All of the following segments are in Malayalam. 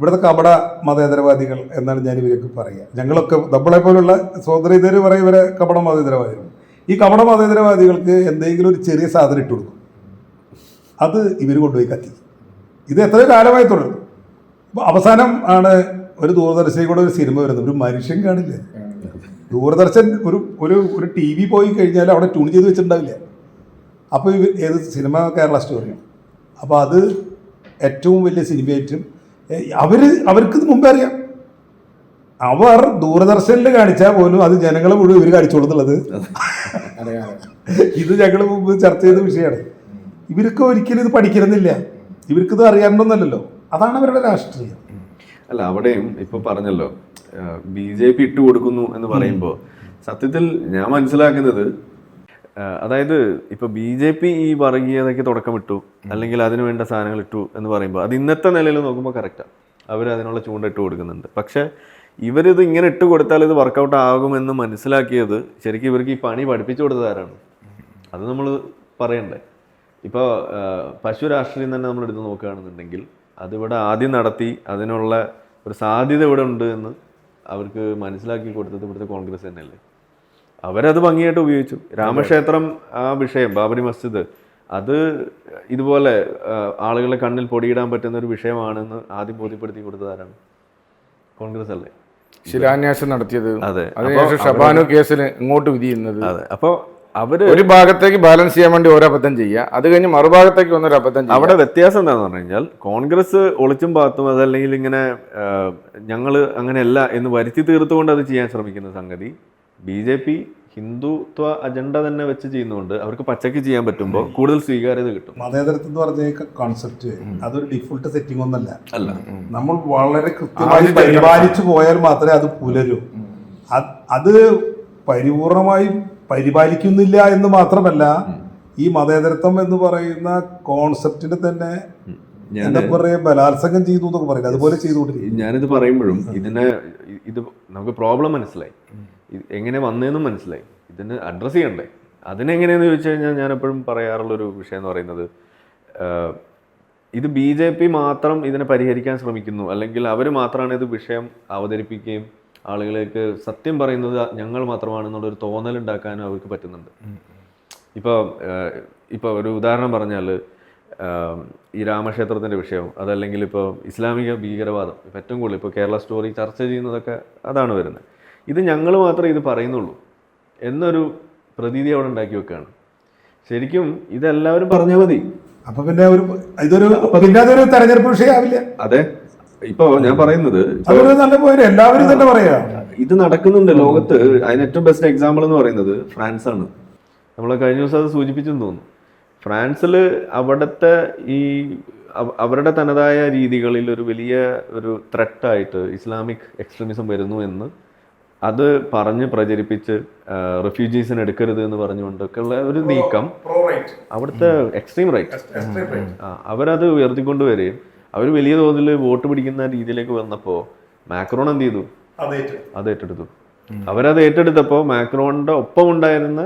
ഇവിടുത്തെ കപട മതേതരവാദികൾ എന്നാണ് ഞാൻ ഇവരൊക്കെ പറയുക. ഞങ്ങളൊക്കെ നമ്മളെ പോലുള്ള സഹോദരിതർ പറയും ഇവരെ കപട മതേതരവാദികൾ. ഈ കപട മതേതരവാദികൾക്ക് എന്തെങ്കിലും ഒരു ചെറിയ സാധനം ഇട്ട് കൊടുക്കും. അത് ഇവർ കൊണ്ടുപോയി കത്തി ഇത് എത്രയോ കാലമായി തുടരും അവസാനം ആണ് ഒരു ദൂരദർശനിൽ കൂടെ ഒരു സിനിമ വരുന്നത്. ഒരു മനുഷ്യൻ കാണില്ല. ദൂരദർശൻ ഒരു ഒരു ഒരു ടി വി പോയി കഴിഞ്ഞാൽ അവിടെ ട്യൂൺ ചെയ്ത് വെച്ചിട്ടുണ്ടാവില്ല. അപ്പോൾ ഏത് സിനിമ കേരള സ്റ്റോറിയാണ്. അപ്പോൾ അത് ഏറ്റവും വലിയ സിനിമയായിട്ടും അവർ അവർക്ക് മുമ്പേ അറിയാം. അവർ ദൂരദർശനിൽ കാണിച്ചാൽ പോലും അത് ജനങ്ങളെ മുഴുവൻ ഇവർ കാണിച്ചോളുന്നുള്ളത്. ഇത് ഞങ്ങൾ മുമ്പ് ചർച്ച ചെയ്ത വിഷയമാണ് ഇവർക്ക് ഒരിക്കലും ഇത് പഠിക്കണമെന്നില്ല. ഇവർക്കിത് അറിയാനുണ്ടെന്നല്ലോ അതാണ് അവരുടെ രാഷ്ട്രീയം. അല്ല അവിടെയും ഇപ്പൊ പറഞ്ഞല്ലോ ബി ജെ പി ഇട്ടുകൊടുക്കുന്നു എന്ന് പറയുമ്പോൾ സത്യത്തിൽ ഞാൻ മനസ്സിലാക്കുന്നത് അതായത് ഇപ്പൊ ബി ജെ പി ഈ വർഗീയതയ്ക്ക് തുടക്കമിട്ടു അല്ലെങ്കിൽ അതിനു വേണ്ട സാധനങ്ങൾ ഇട്ടു എന്ന് പറയുമ്പോൾ അത് ഇന്നത്തെ നിലയിൽ നോക്കുമ്പോൾ കറക്റ്റാണ് അവർ അതിനുള്ള ചൂണ്ട ഇട്ട് കൊടുക്കുന്നുണ്ട്. പക്ഷെ ഇവരിത് ഇങ്ങനെ ഇട്ട് കൊടുത്താൽ ഇത് വർക്കൗട്ട് ആകുമെന്ന് മനസ്സിലാക്കിയത് ശരിക്കും ഇവർക്ക് ഈ പണി പഠിപ്പിച്ചു കൊടുത്തത് ആരാണ് അത് നമ്മൾ പറയണ്ടേ? ഇപ്പോൾ പശു രാഷ്ട്രീയം തന്നെ നമ്മൾ എടുത്ത് നോക്കുകയാണെന്നുണ്ടെങ്കിൽ അതിവിടെ ആദ്യം നടത്തി അതിനുള്ള ഒരു സാധ്യത ഇവിടെ ഉണ്ട് എന്ന് അവർക്ക് മനസ്സിലാക്കി കൊടുത്തത് ഇവിടുത്തെ കോൺഗ്രസ് തന്നെയല്ലേ? അവരത് ഭംഗിയായിട്ട് ഉപയോഗിച്ചു. രാമക്ഷേത്രം ആ വിഷയം ബാബരി മസ്ജിദ് അത് ഇതുപോലെ ആളുകളെ കണ്ണിൽ പൊടിയിടാൻ പറ്റുന്ന ഒരു വിഷയമാണെന്ന് ആദ്യം ബോധ്യപ്പെടുത്തി കൊടുത്തതാരാണ്? കോൺഗ്രസ് അല്ലേ? ശിലാന്യാസം നടത്തിയത്. അതെ. ഷബാനു കേസിന് ഇങ്ങോട്ട് വിധിയുന്നത്. അതെ. അപ്പോൾ അവർ ഒരു ഭാഗത്തേക്ക് ബാലൻസ് ചെയ്യാൻ വേണ്ടി ഓരോ അബദ്ധം ചെയ്യുക അത് കഴിഞ്ഞ് മറുഭാഗത്തേക്ക് വന്നൊരു അബദ്ധം അവിടെ വ്യത്യാസം എന്താണെന്ന് പറഞ്ഞു കഴിഞ്ഞാൽ കോൺഗ്രസ് ഒളിച്ചും പാത്തും അതല്ലെങ്കിൽ ഇങ്ങനെ ഞങ്ങൾ അങ്ങനെയല്ല എന്ന് വരുത്തി തീർത്തുകൊണ്ട് അത് ചെയ്യാൻ ശ്രമിക്കുന്ന സംഗതി B J P Hindutva agenda തന്നെ വെച്ച് ചെയ്യുന്നുണ്ട് അവർക്ക് പച്ചക്ക് ചെയ്യാൻ പറ്റുമ്പോൾ കൂടുതൽ സ്വീകാര്യത കിട്ടും. മതേതരത്വം എന്ന് പറഞ്ഞ കോൺസെപ്റ്റ് അതൊരു ഡിഫോൾട്ട് സെറ്റിംഗ് ഒന്നല്ല. അല്ല. നമ്മൾ വളരെ കൃത്യമായി പരിപാലിച്ചു പോയാൽ മാത്രമേ അത് പുലരൂ. അത് പരിപൂർണമായി പരിപാലിക്കുന്നില്ല എന്ന് മാത്രമല്ല ഈ മതേതരത്വം എന്ന് പറയുന്ന കോൺസെപ്റ്റിന് തന്നെ ഞാൻ എന്താ പറയാ ബലാത്സംഗം ചെയ്തു എന്നൊക്കെ പറയില്ല? അതുപോലെ ചെയ്തുകൊണ്ടിരിക്കും ഞാനിത് പറയുമ്പോഴും ഇതിനെ ഇത് നമുക്ക് പ്രോബ്ലം മനസ്സിലായി. എങ്ങനെ വന്നതെന്നും മനസ്സിലായി. ഇതിന് അഡ്രസ്സ് ചെയ്യണ്ടേ? അതിനെങ്ങനെയെന്ന് ചോദിച്ചു കഴിഞ്ഞാൽ ഞാൻ എപ്പോഴും പറയാറുള്ളൊരു വിഷയം എന്ന് പറയുന്നത് ഇത് ബി ജെ പി മാത്രം ഇതിനെ പരിഹരിക്കാൻ ശ്രമിക്കുന്നു. അല്ലെങ്കിൽ അവർ മാത്രമാണ് ഇത് വിഷയം അവതരിപ്പിക്കുകയും ആളുകളേക്ക് സത്യം പറയുന്നത് ഞങ്ങൾ മാത്രമാണെന്നുള്ളൊരു തോന്നൽ ഉണ്ടാക്കാനും അവർക്ക് പറ്റുന്നുണ്ട്. ഇപ്പോൾ ഇപ്പോൾ ഒരു ഉദാഹരണം പറഞ്ഞാൽ ഈ രാമക്ഷേത്രത്തിന്റെ വിഷയം അതല്ലെങ്കിൽ ഇപ്പോൾ ഇസ്ലാമിക ഭീകരവാദം ഇപ്പം ഏറ്റവും കൂടുതൽ ഇപ്പോൾ കേരള സ്റ്റോറി ചർച്ച ചെയ്യുന്നതൊക്കെ അതാണ് വരുന്നത്. ഇത് ഞങ്ങൾ മാത്രമേ ഇത് പറയുന്നുള്ളൂ എന്നൊരു പ്രതീതി അവിടെ ഉണ്ടാക്കി വെക്കുകയാണ്. ശരിക്കും ഇതെല്ലാവരും പറഞ്ഞാൽ മതി. അപ്പൊ പിന്നെ ഒരു ഇതൊരു അതൊരു തെരഞ്ഞെടുപ്പ് വിഷയമാവില്ല. അതെ. ഇപ്പൊ ഞാൻ പറയുന്നത് നല്ല പോയിന്റ് എല്ലാവരും തന്നെ പറയാ. ഇത് നടക്കുന്നുണ്ട് ലോകത്ത്. അതിന് ഏറ്റവും ബെസ്റ്റ് എക്സാമ്പിൾ എന്ന് പറയുന്നത് ഫ്രാൻസ് ആണ് നമ്മൾ കഴിഞ്ഞ ദിവസം അത് സൂചിപ്പിച്ചെന്ന് തോന്നുന്നു. ഫ്രാൻസിൽ അവിടുത്തെ ഈ അവരുടെ തനതായ രീതികളിൽ ഒരു വലിയ ഒരു ത്രെട്ടായിട്ട് ഇസ്ലാമിക് എക്സ്ട്രീമിസം വരുന്നു എന്ന് അത് പറഞ്ഞ് പ്രചരിപ്പിച്ച് റെഫ്യൂജീസിന് എടുക്കരുത് എന്ന് പറഞ്ഞുകൊണ്ടൊക്കെയുള്ള ഒരു നീക്കം. അവിടുത്തെ എക്സ്ട്രീം റൈറ്റ് അവരത് ഉയർത്തിക്കൊണ്ട് വരികയും അവർ വലിയ തോതിൽ വോട്ട് പിടിക്കുന്ന രീതിയിലേക്ക് വന്നപ്പോൾ മാക്രോൺ എന്ത് ചെയ്തു? അത് ഏറ്റെടുത്തു. അവരത് ഏറ്റെടുത്തപ്പോൾ മാക്രോണിന്റെ ഒപ്പം ഉണ്ടായിരുന്ന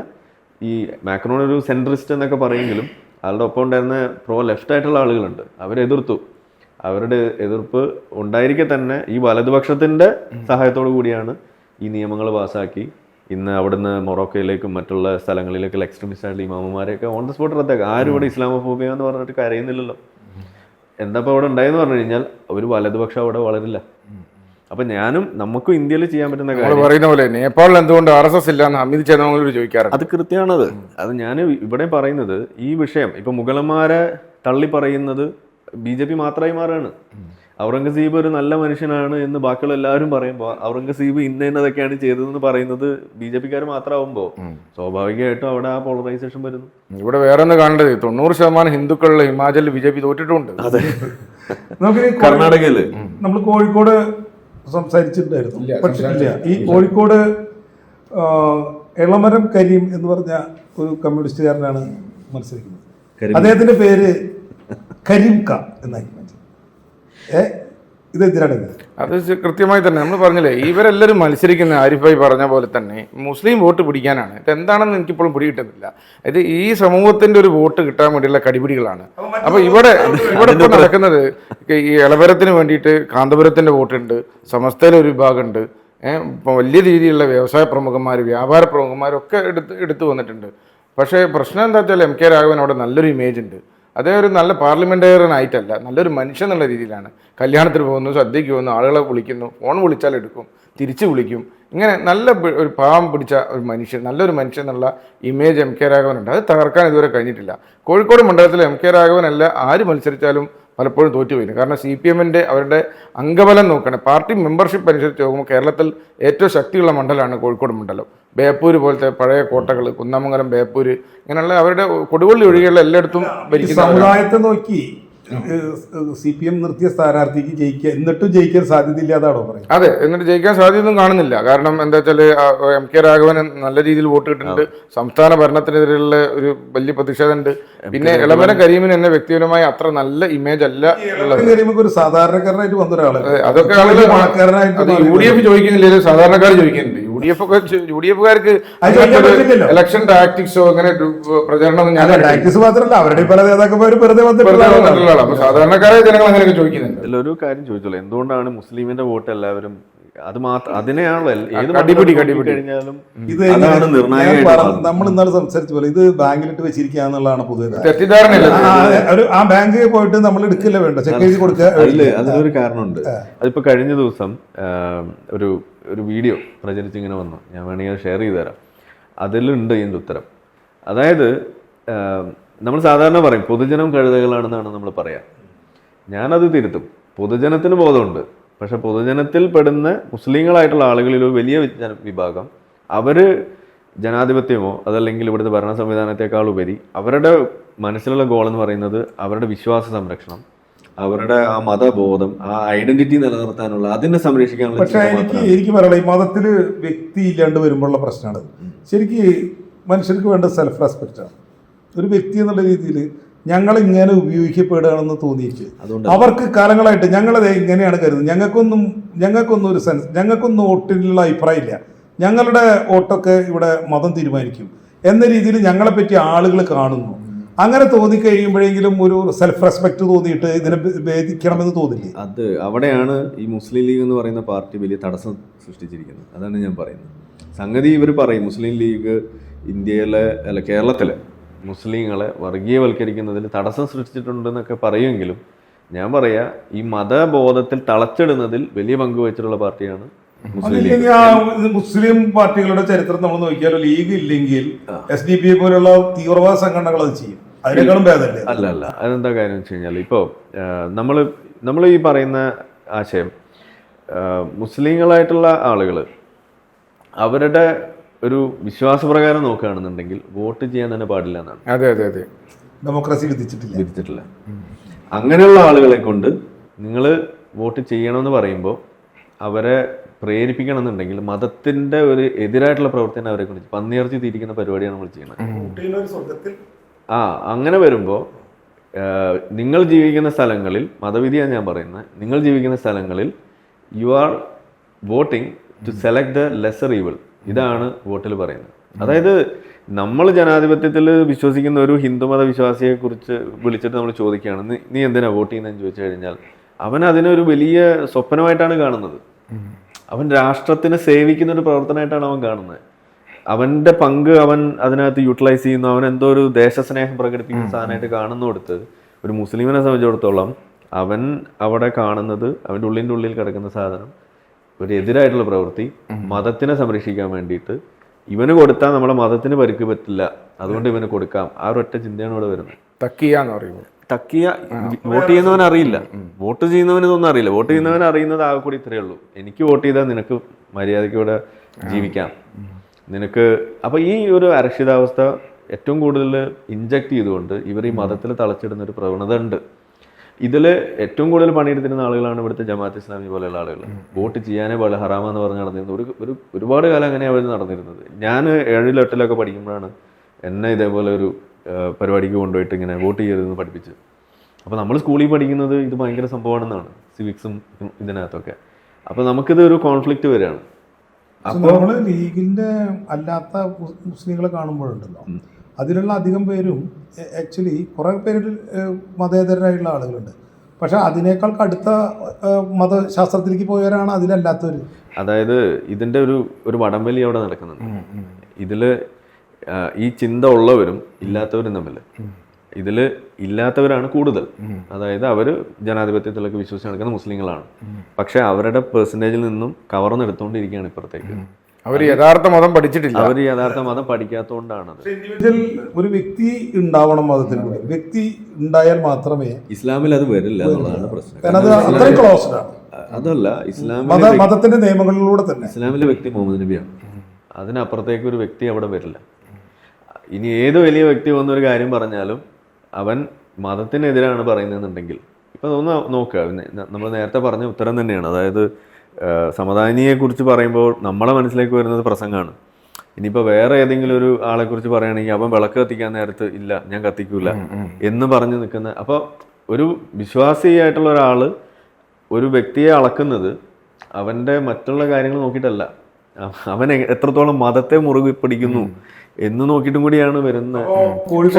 ഈ മാക്രോൺ ഒരു സെൻട്രിസ്റ്റ് എന്നൊക്കെ പറയുമെങ്കിലും അയാളുടെ ഒപ്പം ഉണ്ടായിരുന്ന പ്രോ ലെഫ്റ്റ് ആയിട്ടുള്ള ആളുകളുണ്ട്. അവരെതിർത്തു. അവരുടെ എതിർപ്പ് ഉണ്ടായിരിക്കെ തന്നെ ഈ വലതുപക്ഷത്തിന്റെ സഹായത്തോടു കൂടിയാണ് ഈ നിയമങ്ങൾ പാസ്സാക്കി ഇന്ന് അവിടുന്ന് മൊറോക്കയിലേക്കും മറ്റുള്ള സ്ഥലങ്ങളിലേക്കുള്ള എക്സ്ട്രീമിസ്റ്റ് ആയിട്ടുള്ള ഇമാമമാരെയൊക്കെ ഓൺ ദ സ്പോട്ട് റദ്ദാക്കുക. ആരും ഇവിടെ ഇസ്ലാമോഫോബിയ എന്ന് പറഞ്ഞിട്ട് കരയുന്നില്ലല്ലോ. എന്താ ഇപ്പോൾ അവിടെ ഉണ്ടായെന്ന് പറഞ്ഞു കഴിഞ്ഞാൽ ഒരു വലതുപക്ഷം അവിടെ വളരില്ല. അപ്പൊ ഞാനും നമുക്കും ഇന്ത്യയിൽ ചെയ്യാൻ പറ്റുന്ന കാര്യം പറയുന്ന പോലെ നേപ്പാളിൽ എന്തുകൊണ്ട് ആർ എസ് എസ് ഇല്ല എന്ന് അമിത് ചെന്നോട് ചോദിക്കാറുണ്ട്. അത് കൃത്യമാണത്. അത് ഞാൻ ഇവിടെ പറയുന്നത് ഈ വിഷയം. ഇപ്പൊ മുഗളന്മാരെ തള്ളി പറയുന്നത് ബി ജെ പി മാത്രമായി മാറുകയാണ് ഔറംഗസീബ് ഒരു നല്ല മനുഷ്യനാണ് എന്ന് ബാക്കിയുള്ള എല്ലാവരും പറയുമ്പോൾ ഔറംഗസീബ് ഇന്ന ഇന്നതൊക്കെയാണ് ചെയ്തതെന്ന് പറയുന്നത് ബി ജെ പിക്കാർ മാത്രമാവുമ്പോൾ സ്വാഭാവികമായിട്ടും അവിടെ ആ പോളറൈസേഷൻ വരുന്നു. ഇവിടെ വേറെ ഒന്ന് കാണേണ്ടത് തൊണ്ണൂറ് ശതമാനം ഹിന്ദുക്കളിൽ ഹിമാചലിൽ ബി ജെ പി തോറ്റിട്ടുണ്ട്. നമുക്ക് കർണാടകയിൽ. നമ്മൾ കോഴിക്കോട് സംസാരിച്ചിട്ടുണ്ടായിരുന്നു. പക്ഷേ ഈ കോഴിക്കോട് എളമരം കരീം എന്ന് പറഞ്ഞ ഒരു കമ്മ്യൂണിസ്റ്റുകാരനാണ് മത്സരിക്കുന്നത്. അദ്ദേഹത്തിന്റെ പേര് കരീം ക എന്നാക്കി ഇത്? അത് ശ- കൃത്യമായി തന്നെ നമ്മൾ പറഞ്ഞില്ലേ ഇവരെല്ലാവരും മത്സരിക്കുന്ന ആരിഫായി പറഞ്ഞ പോലെ തന്നെ മുസ്ലിം വോട്ട് പിടിക്കാനാണ്. ഇത് എന്താണെന്ന് എനിക്കിപ്പോഴും പിടികിട്ടുന്നില്ല. ഇത് ഈ സമൂഹത്തിന്റെ ഒരു വോട്ട് കിട്ടാൻ വേണ്ടിയുള്ള കടിപിടികളാണ്. അപ്പൊ ഇവിടെ ഇവിടെ ഇപ്പൊ നടക്കുന്നത് ഈ ഇളവരത്തിന് വേണ്ടിയിട്ട് കാന്തപുരത്തിന്റെ വോട്ടുണ്ട് സമസ്തയിലെ ഒരു വിഭാഗമുണ്ട്. വലിയ രീതിയിലുള്ള വ്യവസായ പ്രമുഖന്മാർ വ്യാപാര പ്രമുഖന്മാരൊക്കെ എടുത്ത് എടുത്തു വന്നിട്ടുണ്ട്. പക്ഷേ പ്രശ്നം എന്താ വെച്ചാൽ എം കെ രാഘവൻ അവിടെ നല്ലൊരു ഇമേജ് ഉണ്ട്. അദ്ദേഹം ഒരു നല്ല പാർലമെന്റേറിയൻ ആയിട്ടല്ല നല്ലൊരു മനുഷ്യൻ എന്നുള്ള രീതിയിലാണ്. കല്യാണത്തിന് പോകുന്നു സദ്യയ്ക്ക് പോകുന്നു ആളുകളെ വിളിക്കുന്നു ഫോൺ വിളിച്ചാൽ എടുക്കും തിരിച്ച് വിളിക്കും. ഇങ്ങനെ നല്ല ഒരു പാവം പിടിച്ച ഒരു മനുഷ്യൻ നല്ലൊരു മനുഷ്യൻ എന്നുള്ള ഇമേജ് എം കെ രാഘവൻ ഉണ്ട്. അത് തകർക്കാൻ ഇതുവരെ കഴിഞ്ഞിട്ടില്ല. കോഴിക്കോട് മണ്ഡലത്തിൽ എം കെ രാഘവൻ അല്ല ആര് മത്സരിച്ചാലും പലപ്പോഴും തോറ്റുപോയിരുന്നു കാരണം സി പി എമ്മിന്റെ അവരുടെ അംഗബലം നോക്കണേ പാർട്ടി മെമ്പർഷിപ്പ് അനുസരിച്ച് നോക്കുമ്പോൾ കേരളത്തിൽ ഏറ്റവും ശക്തിയുള്ള മണ്ഡലമാണ് കോഴിക്കോട് മണ്ഡലം. ബേപ്പൂര് പോലത്തെ പഴയ കോട്ടകൾ കുന്നമംഗലം ബേപ്പൂര് ഇങ്ങനെയുള്ള അവരുടെ കൊടുവള്ളി ഒഴികെയുള്ള എല്ലായിടത്തും ഭരിക്കുന്ന സമുദായത്തെ നോക്കി സി പി എം നിർത്തിയ സ്ഥാനാർത്ഥിക്ക് ജയിക്കുക എന്നിട്ടും ജയിക്കാൻ സാധ്യതയില്ലാതാണോ പറയുന്നത് അതെ എന്നിട്ട് ജയിക്കാൻ സാധ്യതയൊന്നും കാണുന്നില്ല. കാരണം എന്താ വെച്ചാൽ എം കെ രാഘവൻ നല്ല രീതിയിൽ വോട്ട് കിട്ടുന്നുണ്ട് സംസ്ഥാന ഭരണത്തിനെതിരെയുള്ള ഒരു വലിയ പ്രതിഷേധമുണ്ട്. പിന്നെ ഇളമരം കരീമിന് എന്നെ വ്യക്തിപരമായി അത്ര നല്ല ഇമേജ് അല്ല ഒരു സാധാരണക്കാരനായിട്ട് വന്ന ഒരാളാണ് അതൊക്കെ ആളുകൾ. യു ഡി എഫ് ചോദിക്കുന്നില്ല സാധാരണക്കാർ ചോദിക്കുന്നുണ്ട്. യു ഡി എഫ് ഒക്കെ യു ഡി എഫുകാർക്ക് ഇലക്ഷൻ ടാക്ടിക്സോ അങ്ങനെ പ്രചരണം ഞാൻ ടാക്ടിക്സ് മാത്രമല്ല അവരുടെ പല നേതാക്കന്മാരും വെറുതെ വന്നിട്ടുള്ള ആളാണ്. അപ്പൊ സാധാരണക്കാരായ ജനങ്ങൾ അങ്ങനെയൊക്കെ ചോദിക്കുന്നുണ്ട്. ഇതിലൊരു കാര്യം ചോദിച്ചോളൂ. എന്തുകൊണ്ടാണ് മുസ്ലിമിന്റെ വോട്ട് എല്ലാവരും അത് മാത്രം അതിനെയാണല്ലോ അടിപിടി കടിപിടി. കഴിഞ്ഞാലും ഇത് അതാണ് നിർണായകമായിട്ട് നമ്മൾ ഇന്നലെ സംസാരിച്ച പോലെ ഇത് ബാങ്കിലിട്ട് വെച്ചിരിക്കുക എന്നുള്ളതാണ് പൊതുവെ. ആ, ഒരു ആ ബാങ്കിൽ പോയിട്ട് നമ്മൾ എടുക്കില്ല വേണ്ട. ചെക്ക് എഴുതി കൊടുക്കുക അതിൽ അതിലൊരു കാരണമുണ്ട്. അതിപ്പോ കഴിഞ്ഞ ദിവസം ഒരു ഒരു വീഡിയോ പ്രചരിച്ച് ഇങ്ങനെ വന്നു. ഞാൻ വേണമെങ്കിൽ ഷെയർ ചെയ്തു തരാം. അതിലുണ്ട് ഇതിന്റെ ഉത്തരം. അതായത് നമ്മൾ സാധാരണ പറയും പൊതുജനം കഴുതകളാണെന്നാണ് നമ്മൾ പറയാ. ഞാനത് തിരുത്തും. പൊതുജനത്തിന് ബോധമുണ്ട്. പക്ഷെ പൊതുജനത്തിൽ പെടുന്ന മുസ്ലിങ്ങളായിട്ടുള്ള ആളുകളിൽ ഒരു വലിയ വിഭാഗം അവർ ജനാധിപത്യമോ അതല്ലെങ്കിൽ ഇവിടുത്തെ ഭരണ സംവിധാനത്തെക്കാൾ ഉപരി അവരുടെ മനസ്സിലുള്ള ഗോൾ എന്ന് പറയുന്നത് അവരുടെ വിശ്വാസ സംരക്ഷണം അവരുടെ ആ മതബോധം ആ ഐഡന്റിറ്റി നിലനിർത്താനുള്ള അതിനെ സംരക്ഷിക്കാനുള്ള പക്ഷേ എനിക്ക്. എനിക്ക് പറയണം ഈ മതത്തിൽ വ്യക്തി ഇല്ലാണ്ട് വരുമ്പോഴുള്ള പ്രശ്നമാണ് ശരിക്ക് മനുഷ്യർക്ക് വേണ്ട സെൽഫ് റെസ്പെക്റ്റ് ആണ്. ഒരു വ്യക്തി എന്നുള്ള രീതിയിൽ ഞങ്ങൾ ഇങ്ങനെ ഉപയോഗിക്കപ്പെടുകയാണെന്ന് തോന്നിയിട്ട് അവർക്ക് കാലങ്ങളായിട്ട് ഞങ്ങളത് ഇങ്ങനെയാണ് കരുതുന്നത്? ഞങ്ങൾക്കൊന്നും ഞങ്ങൾക്കൊന്നും ഒരു സെൻസ് ഞങ്ങൾക്കൊന്നും വോട്ടിനുള്ള അഭിപ്രായമില്ല. ഞങ്ങളുടെ വോട്ടൊക്കെ ഇവിടെ മതം തീരുമാനിക്കും എന്ന രീതിയിൽ ഞങ്ങളെ പറ്റി ആളുകൾ കാണുന്നു. അങ്ങനെ തോന്നിക്കഴിയുമ്പോഴെങ്കിലും ഒരു സെൽഫ് റെസ്പെക്ട് തോന്നിയിട്ട് ഇതിനെ ഭേദിക്കണമെന്ന് തോന്നില്ലേ? അത് അവിടെയാണ് ഈ മുസ്ലിം ലീഗ് എന്ന് പറയുന്ന പാർട്ടി വലിയ തടസ്സം സൃഷ്ടിച്ചിരിക്കുന്നത്. അതാണ് ഞാൻ പറയുന്നത്. സംഗതി ഇവർ പറയും മുസ്ലിം ലീഗ് ഇന്ത്യയിലെ അല്ല കേരളത്തിലെ മുസ്ലിങ്ങളെ വർഗീയവൽക്കരിക്കുന്നതിൽ തടസ്സം സൃഷ്ടിച്ചിട്ടുണ്ടെന്നൊക്കെ പറയുമെങ്കിലും ഞാൻ പറയാ ഈ മതബോധത്തിൽ തളച്ചിടുന്നതിൽ വലിയ പങ്ക് വഹിച്ചിട്ടുള്ള പാർട്ടിയാണ് മുസ്ലിം പാർട്ടികളുടെ ചരിത്രം നമ്മൾ നോക്കിയാൽ ലീഗ് ഇല്ലെങ്കിൽ എസ് ഡി പി പോലുള്ള തീവ്രവാദ സംഘടനകൾ അത് ചെയ്യും. അതിനേക്കാളും ഭേദമല്ലേ അല്ല അല്ല. അതെന്താ കാര്യം വെച്ച് കഴിഞ്ഞാൽ ഇപ്പോ നമ്മൾ നമ്മൾ ഈ പറയുന്ന ആശയം മുസ്ലിങ്ങളായിട്ടുള്ള ആളുകൾ അവരുടെ ഒരു വിശ്വാസപ്രകാരം നോക്കുകയാണെന്നുണ്ടെങ്കിൽ വോട്ട് ചെയ്യാൻ തന്നെ പാടില്ല എന്നാണ്. അതെ അതെ അതെ. ഡെമോക്രസി വിധിച്ചിട്ടില്ല. വിധിച്ചിട്ടില്ല. അങ്ങനെയുള്ള ആളുകളെ കൊണ്ട് നിങ്ങൾ വോട്ട് ചെയ്യണമെന്ന് പറയുമ്പോൾ അവരെ പ്രേരിപ്പിക്കണം എന്നുണ്ടെങ്കിൽ മതത്തിന്റെ ഒരു എതിരായിട്ടുള്ള പ്രവർത്തനം അവരെ കൊണ്ട് പന്നിയർച്ചി പന്നിയിറച്ചി തിരിക്കുന്ന പരിപാടിയാണ് നമ്മൾ ചെയ്യുന്നത്. ആ അങ്ങനെ വരുമ്പോൾ നിങ്ങൾ ജീവിക്കുന്ന സ്ഥലങ്ങളിൽ മതവിധിയാണ് ഞാൻ പറയുന്നത് നിങ്ങൾ ജീവിക്കുന്ന സ്ഥലങ്ങളിൽ you are voting to select the lesser evil ഇതാണ് വോട്ടിൽ പറയുന്നത്. അതായത് നമ്മൾ ജനാധിപത്യത്തിൽ വിശ്വസിക്കുന്ന ഒരു ഹിന്ദുമത വിശ്വാസിയെ കുറിച്ച് വിളിച്ചിട്ട് നമ്മൾ ചോദിക്കുകയാണ് "നീ- നീ എന്തിനാ വോട്ട് ചെയ്യുന്നതെന്ന് ചോദിച്ചു കഴിഞ്ഞാൽ അവൻ അതിനൊരു വലിയ സ്വപ്നമായിട്ടാണ് കാണുന്നത്. അവൻ രാഷ്ട്രത്തിനെ സേവിക്കുന്ന ഒരു പ്രവർത്തനമായിട്ടാണ് അവൻ കാണുന്നത്. അവന്റെ പങ്ക് അവൻ അതിനകത്ത് യൂട്ടിലൈസ് ചെയ്യുന്നു അവൻ എന്തോ ഒരു ദേശസ്നേഹം പ്രകടിപ്പിക്കുന്ന സാധനമായിട്ട് കാണുന്നു കൊടുത്ത് ഒരു മുസ്ലിമിനെ സംബന്ധിച്ചിടത്തോളം അവൻ അവിടെ കാണുന്നത് അവന്റെ ഉള്ളിന്റെ ഉള്ളിൽ കിടക്കുന്ന സാധനം ഒരു എതിരായിട്ടുള്ള പ്രവൃത്തി. മതത്തിനെ സംരക്ഷിക്കാൻ വേണ്ടിയിട്ട് ഇവന് കൊടുത്താൽ നമ്മളെ മതത്തിന് പരിക്ക് പറ്റില്ല. അതുകൊണ്ട് ഇവന് കൊടുക്കാം. ആ ഒരൊറ്റ ചിന്തയാണ് ഇവിടെ വരുന്നത്. തക്കിയ എന്ന് തക്കിയ വോട്ട് ചെയ്യുന്നവൻ അറിയില്ല. വോട്ട് ചെയ്യുന്നവന് ഇതൊന്നും അറിയില്ല. വോട്ട് ചെയ്യുന്നവൻ അറിയുന്നത് ആകെ കൂടി ഇത്രയേ ഉള്ളൂ. എനിക്ക് വോട്ട് ചെയ്താൽ നിനക്ക് മര്യാദയ്ക്ക് ഇവിടെ ജീവിക്കാം. നിനക്ക് അപ്പൊ ഈ ഒരു അരക്ഷിതാവസ്ഥ ഏറ്റവും കൂടുതൽ ഇഞ്ചക്ട് ചെയ്തുകൊണ്ട് ഇവർ ഈ മതത്തിൽ തളച്ചിടുന്ന ഒരു പ്രവണത ഉണ്ട് ഇതിൽ ഏറ്റവും കൂടുതൽ പണിയെടുത്തിരുന്ന ആളുകളാണ് ഇവിടുത്തെ ജമാഅത്ത് ഇസ്ലാമി പോലെയുള്ള ആളുകൾ. വോട്ട് ചെയ്യാനേ പോലെ ഹറാമെന്ന് പറഞ്ഞ് നടന്നിരുന്നത്. ഒരു ഒരു ഒരുപാട് കാലം അങ്ങനെ അവർ നടന്നിരുന്നത്. ഞാൻ ഏഴിലും എട്ടിലൊക്കെ പഠിക്കുമ്പോഴാണ് എന്നെ ഇതേപോലെ ഒരു പരിപാടിക്ക് കൊണ്ടുപോയിട്ട് ഇങ്ങനെ വോട്ട് ചെയ്യരുതെന്ന് പഠിപ്പിച്ച്. അപ്പോൾ നമ്മൾ സ്കൂളിൽ പഠിക്കുന്നത് ഇത് ഭയങ്കര സംഭവമാണെന്നാണ് സിവിക്സും ഇതിനകത്തൊക്കെ. അപ്പോൾ നമുക്കിത് ഒരു കോൺഫ്ലിക്റ്റ് വരികയാണ്. അപ്പോൾ നമ്മൾ ലീഗിന്റെ അല്ലാത്ത മുസ്ലിങ്ങളെ കാണുമ്പോഴുണ്ടല്ലോ. അതിലുള്ള അധികം പേരും ആക്ച്വലി കുറേ പേരിൽ മതേതരായിട്ടുള്ള മതേതരരായിട്ടുള്ള ആളുകളുണ്ട്. പക്ഷെ അതിനേക്കാൾ കടുത്ത മതശാസ്ത്രത്തിലേക്ക് പോയവരാണ് അതിലല്ലാത്തവർ അതായത് ഇതിന്റെ ഒരു ഒരു വടംവലി അവിടെ നടക്കുന്നുണ്ട്. ഇതിൽ ഈ ചിന്ത ഉള്ളവരും ഇല്ലാത്തവരും തമ്മിൽ ഇതിൽ ഇല്ലാത്തവരാണ് കൂടുതൽ. അതായത് അവർ ജനാധിപത്യത്തിലൊക്കെ വിശ്വസിച്ച് നടക്കുന്ന മുസ്ലിങ്ങളാണ്. പക്ഷെ അവരുടെ പെർസെന്റേജിൽ നിന്നും കവർന്നെടുത്തുകൊണ്ടിരിക്കുകയാണ് ഇപ്പുറത്തേക്ക്. അവർ യഥാർത്ഥ മതം പഠിച്ചിട്ടില്ല. അവർ യഥാർത്ഥ മതം പഠിക്കാത്തതുകൊണ്ടാണത്. ഇൻഡിവിജ്വൽ ഒരു വ്യക്തി ഉണ്ടാവണം മതത്തിന് കൂടി. വ്യക്തി ഉണ്ടായാൽ മാത്രമേ ഇസ്ലാമിൽ അത് വരില്ല എന്നുള്ളതാണ് പ്രശ്നം. ക്ലോസ്ഡ് ആണ്. അതല്ല ഇസ്ലാം ഇസ്ലാമിലെ മതത്തിന്റെ നിയമങ്ങളിലൂടെ തന്നെ. ഇസ്ലാമിലെ വ്യക്തി മുഹമ്മദ് നബിയാണ്. അതിനപ്പുറത്തേക്ക് ഒരു വ്യക്തി അവിടെ വരില്ല. ഇനി ഏത് വലിയ വ്യക്തി വന്നൊരു കാര്യം പറഞ്ഞാലും അവൻ മതത്തിനെതിരാണ് പറയുന്നതെന്നുണ്ടെങ്കിൽ ഇപ്പം ഒന്ന് നോക്കുക. നമ്മൾ നേരത്തെ പറഞ്ഞ ഉത്തരം തന്നെയാണ്. അതായത് സമതാനിയെ കുറിച്ച് പറയുമ്പോൾ നമ്മളെ മനസ്സിലേക്ക് വരുന്നത് പ്രസംഗമാണ്. ഇനിയിപ്പോൾ വേറെ ഏതെങ്കിലും ഒരു ആളെക്കുറിച്ച് പറയുകയാണെങ്കിൽ അവൻ വിളക്ക് കത്തിക്കാൻ നേരത്ത് ഇല്ല ഞാൻ കത്തിക്കൂല എന്ന് പറഞ്ഞു നിൽക്കുന്ന അപ്പോൾ ഒരു വിശ്വാസിയായിട്ടുള്ള ഒരാൾ ഒരു വ്യക്തിയെ അളക്കുന്നത് അവന്റെ മറ്റുള്ള കാര്യങ്ങൾ നോക്കിയിട്ടല്ല. അവ- അവൻ എത്രത്തോളം മതത്തെ മുറുകി പിടിക്കുന്നു എന്ന് നോക്കിയിട്ടും കൂടിയാണ് വരുന്നത്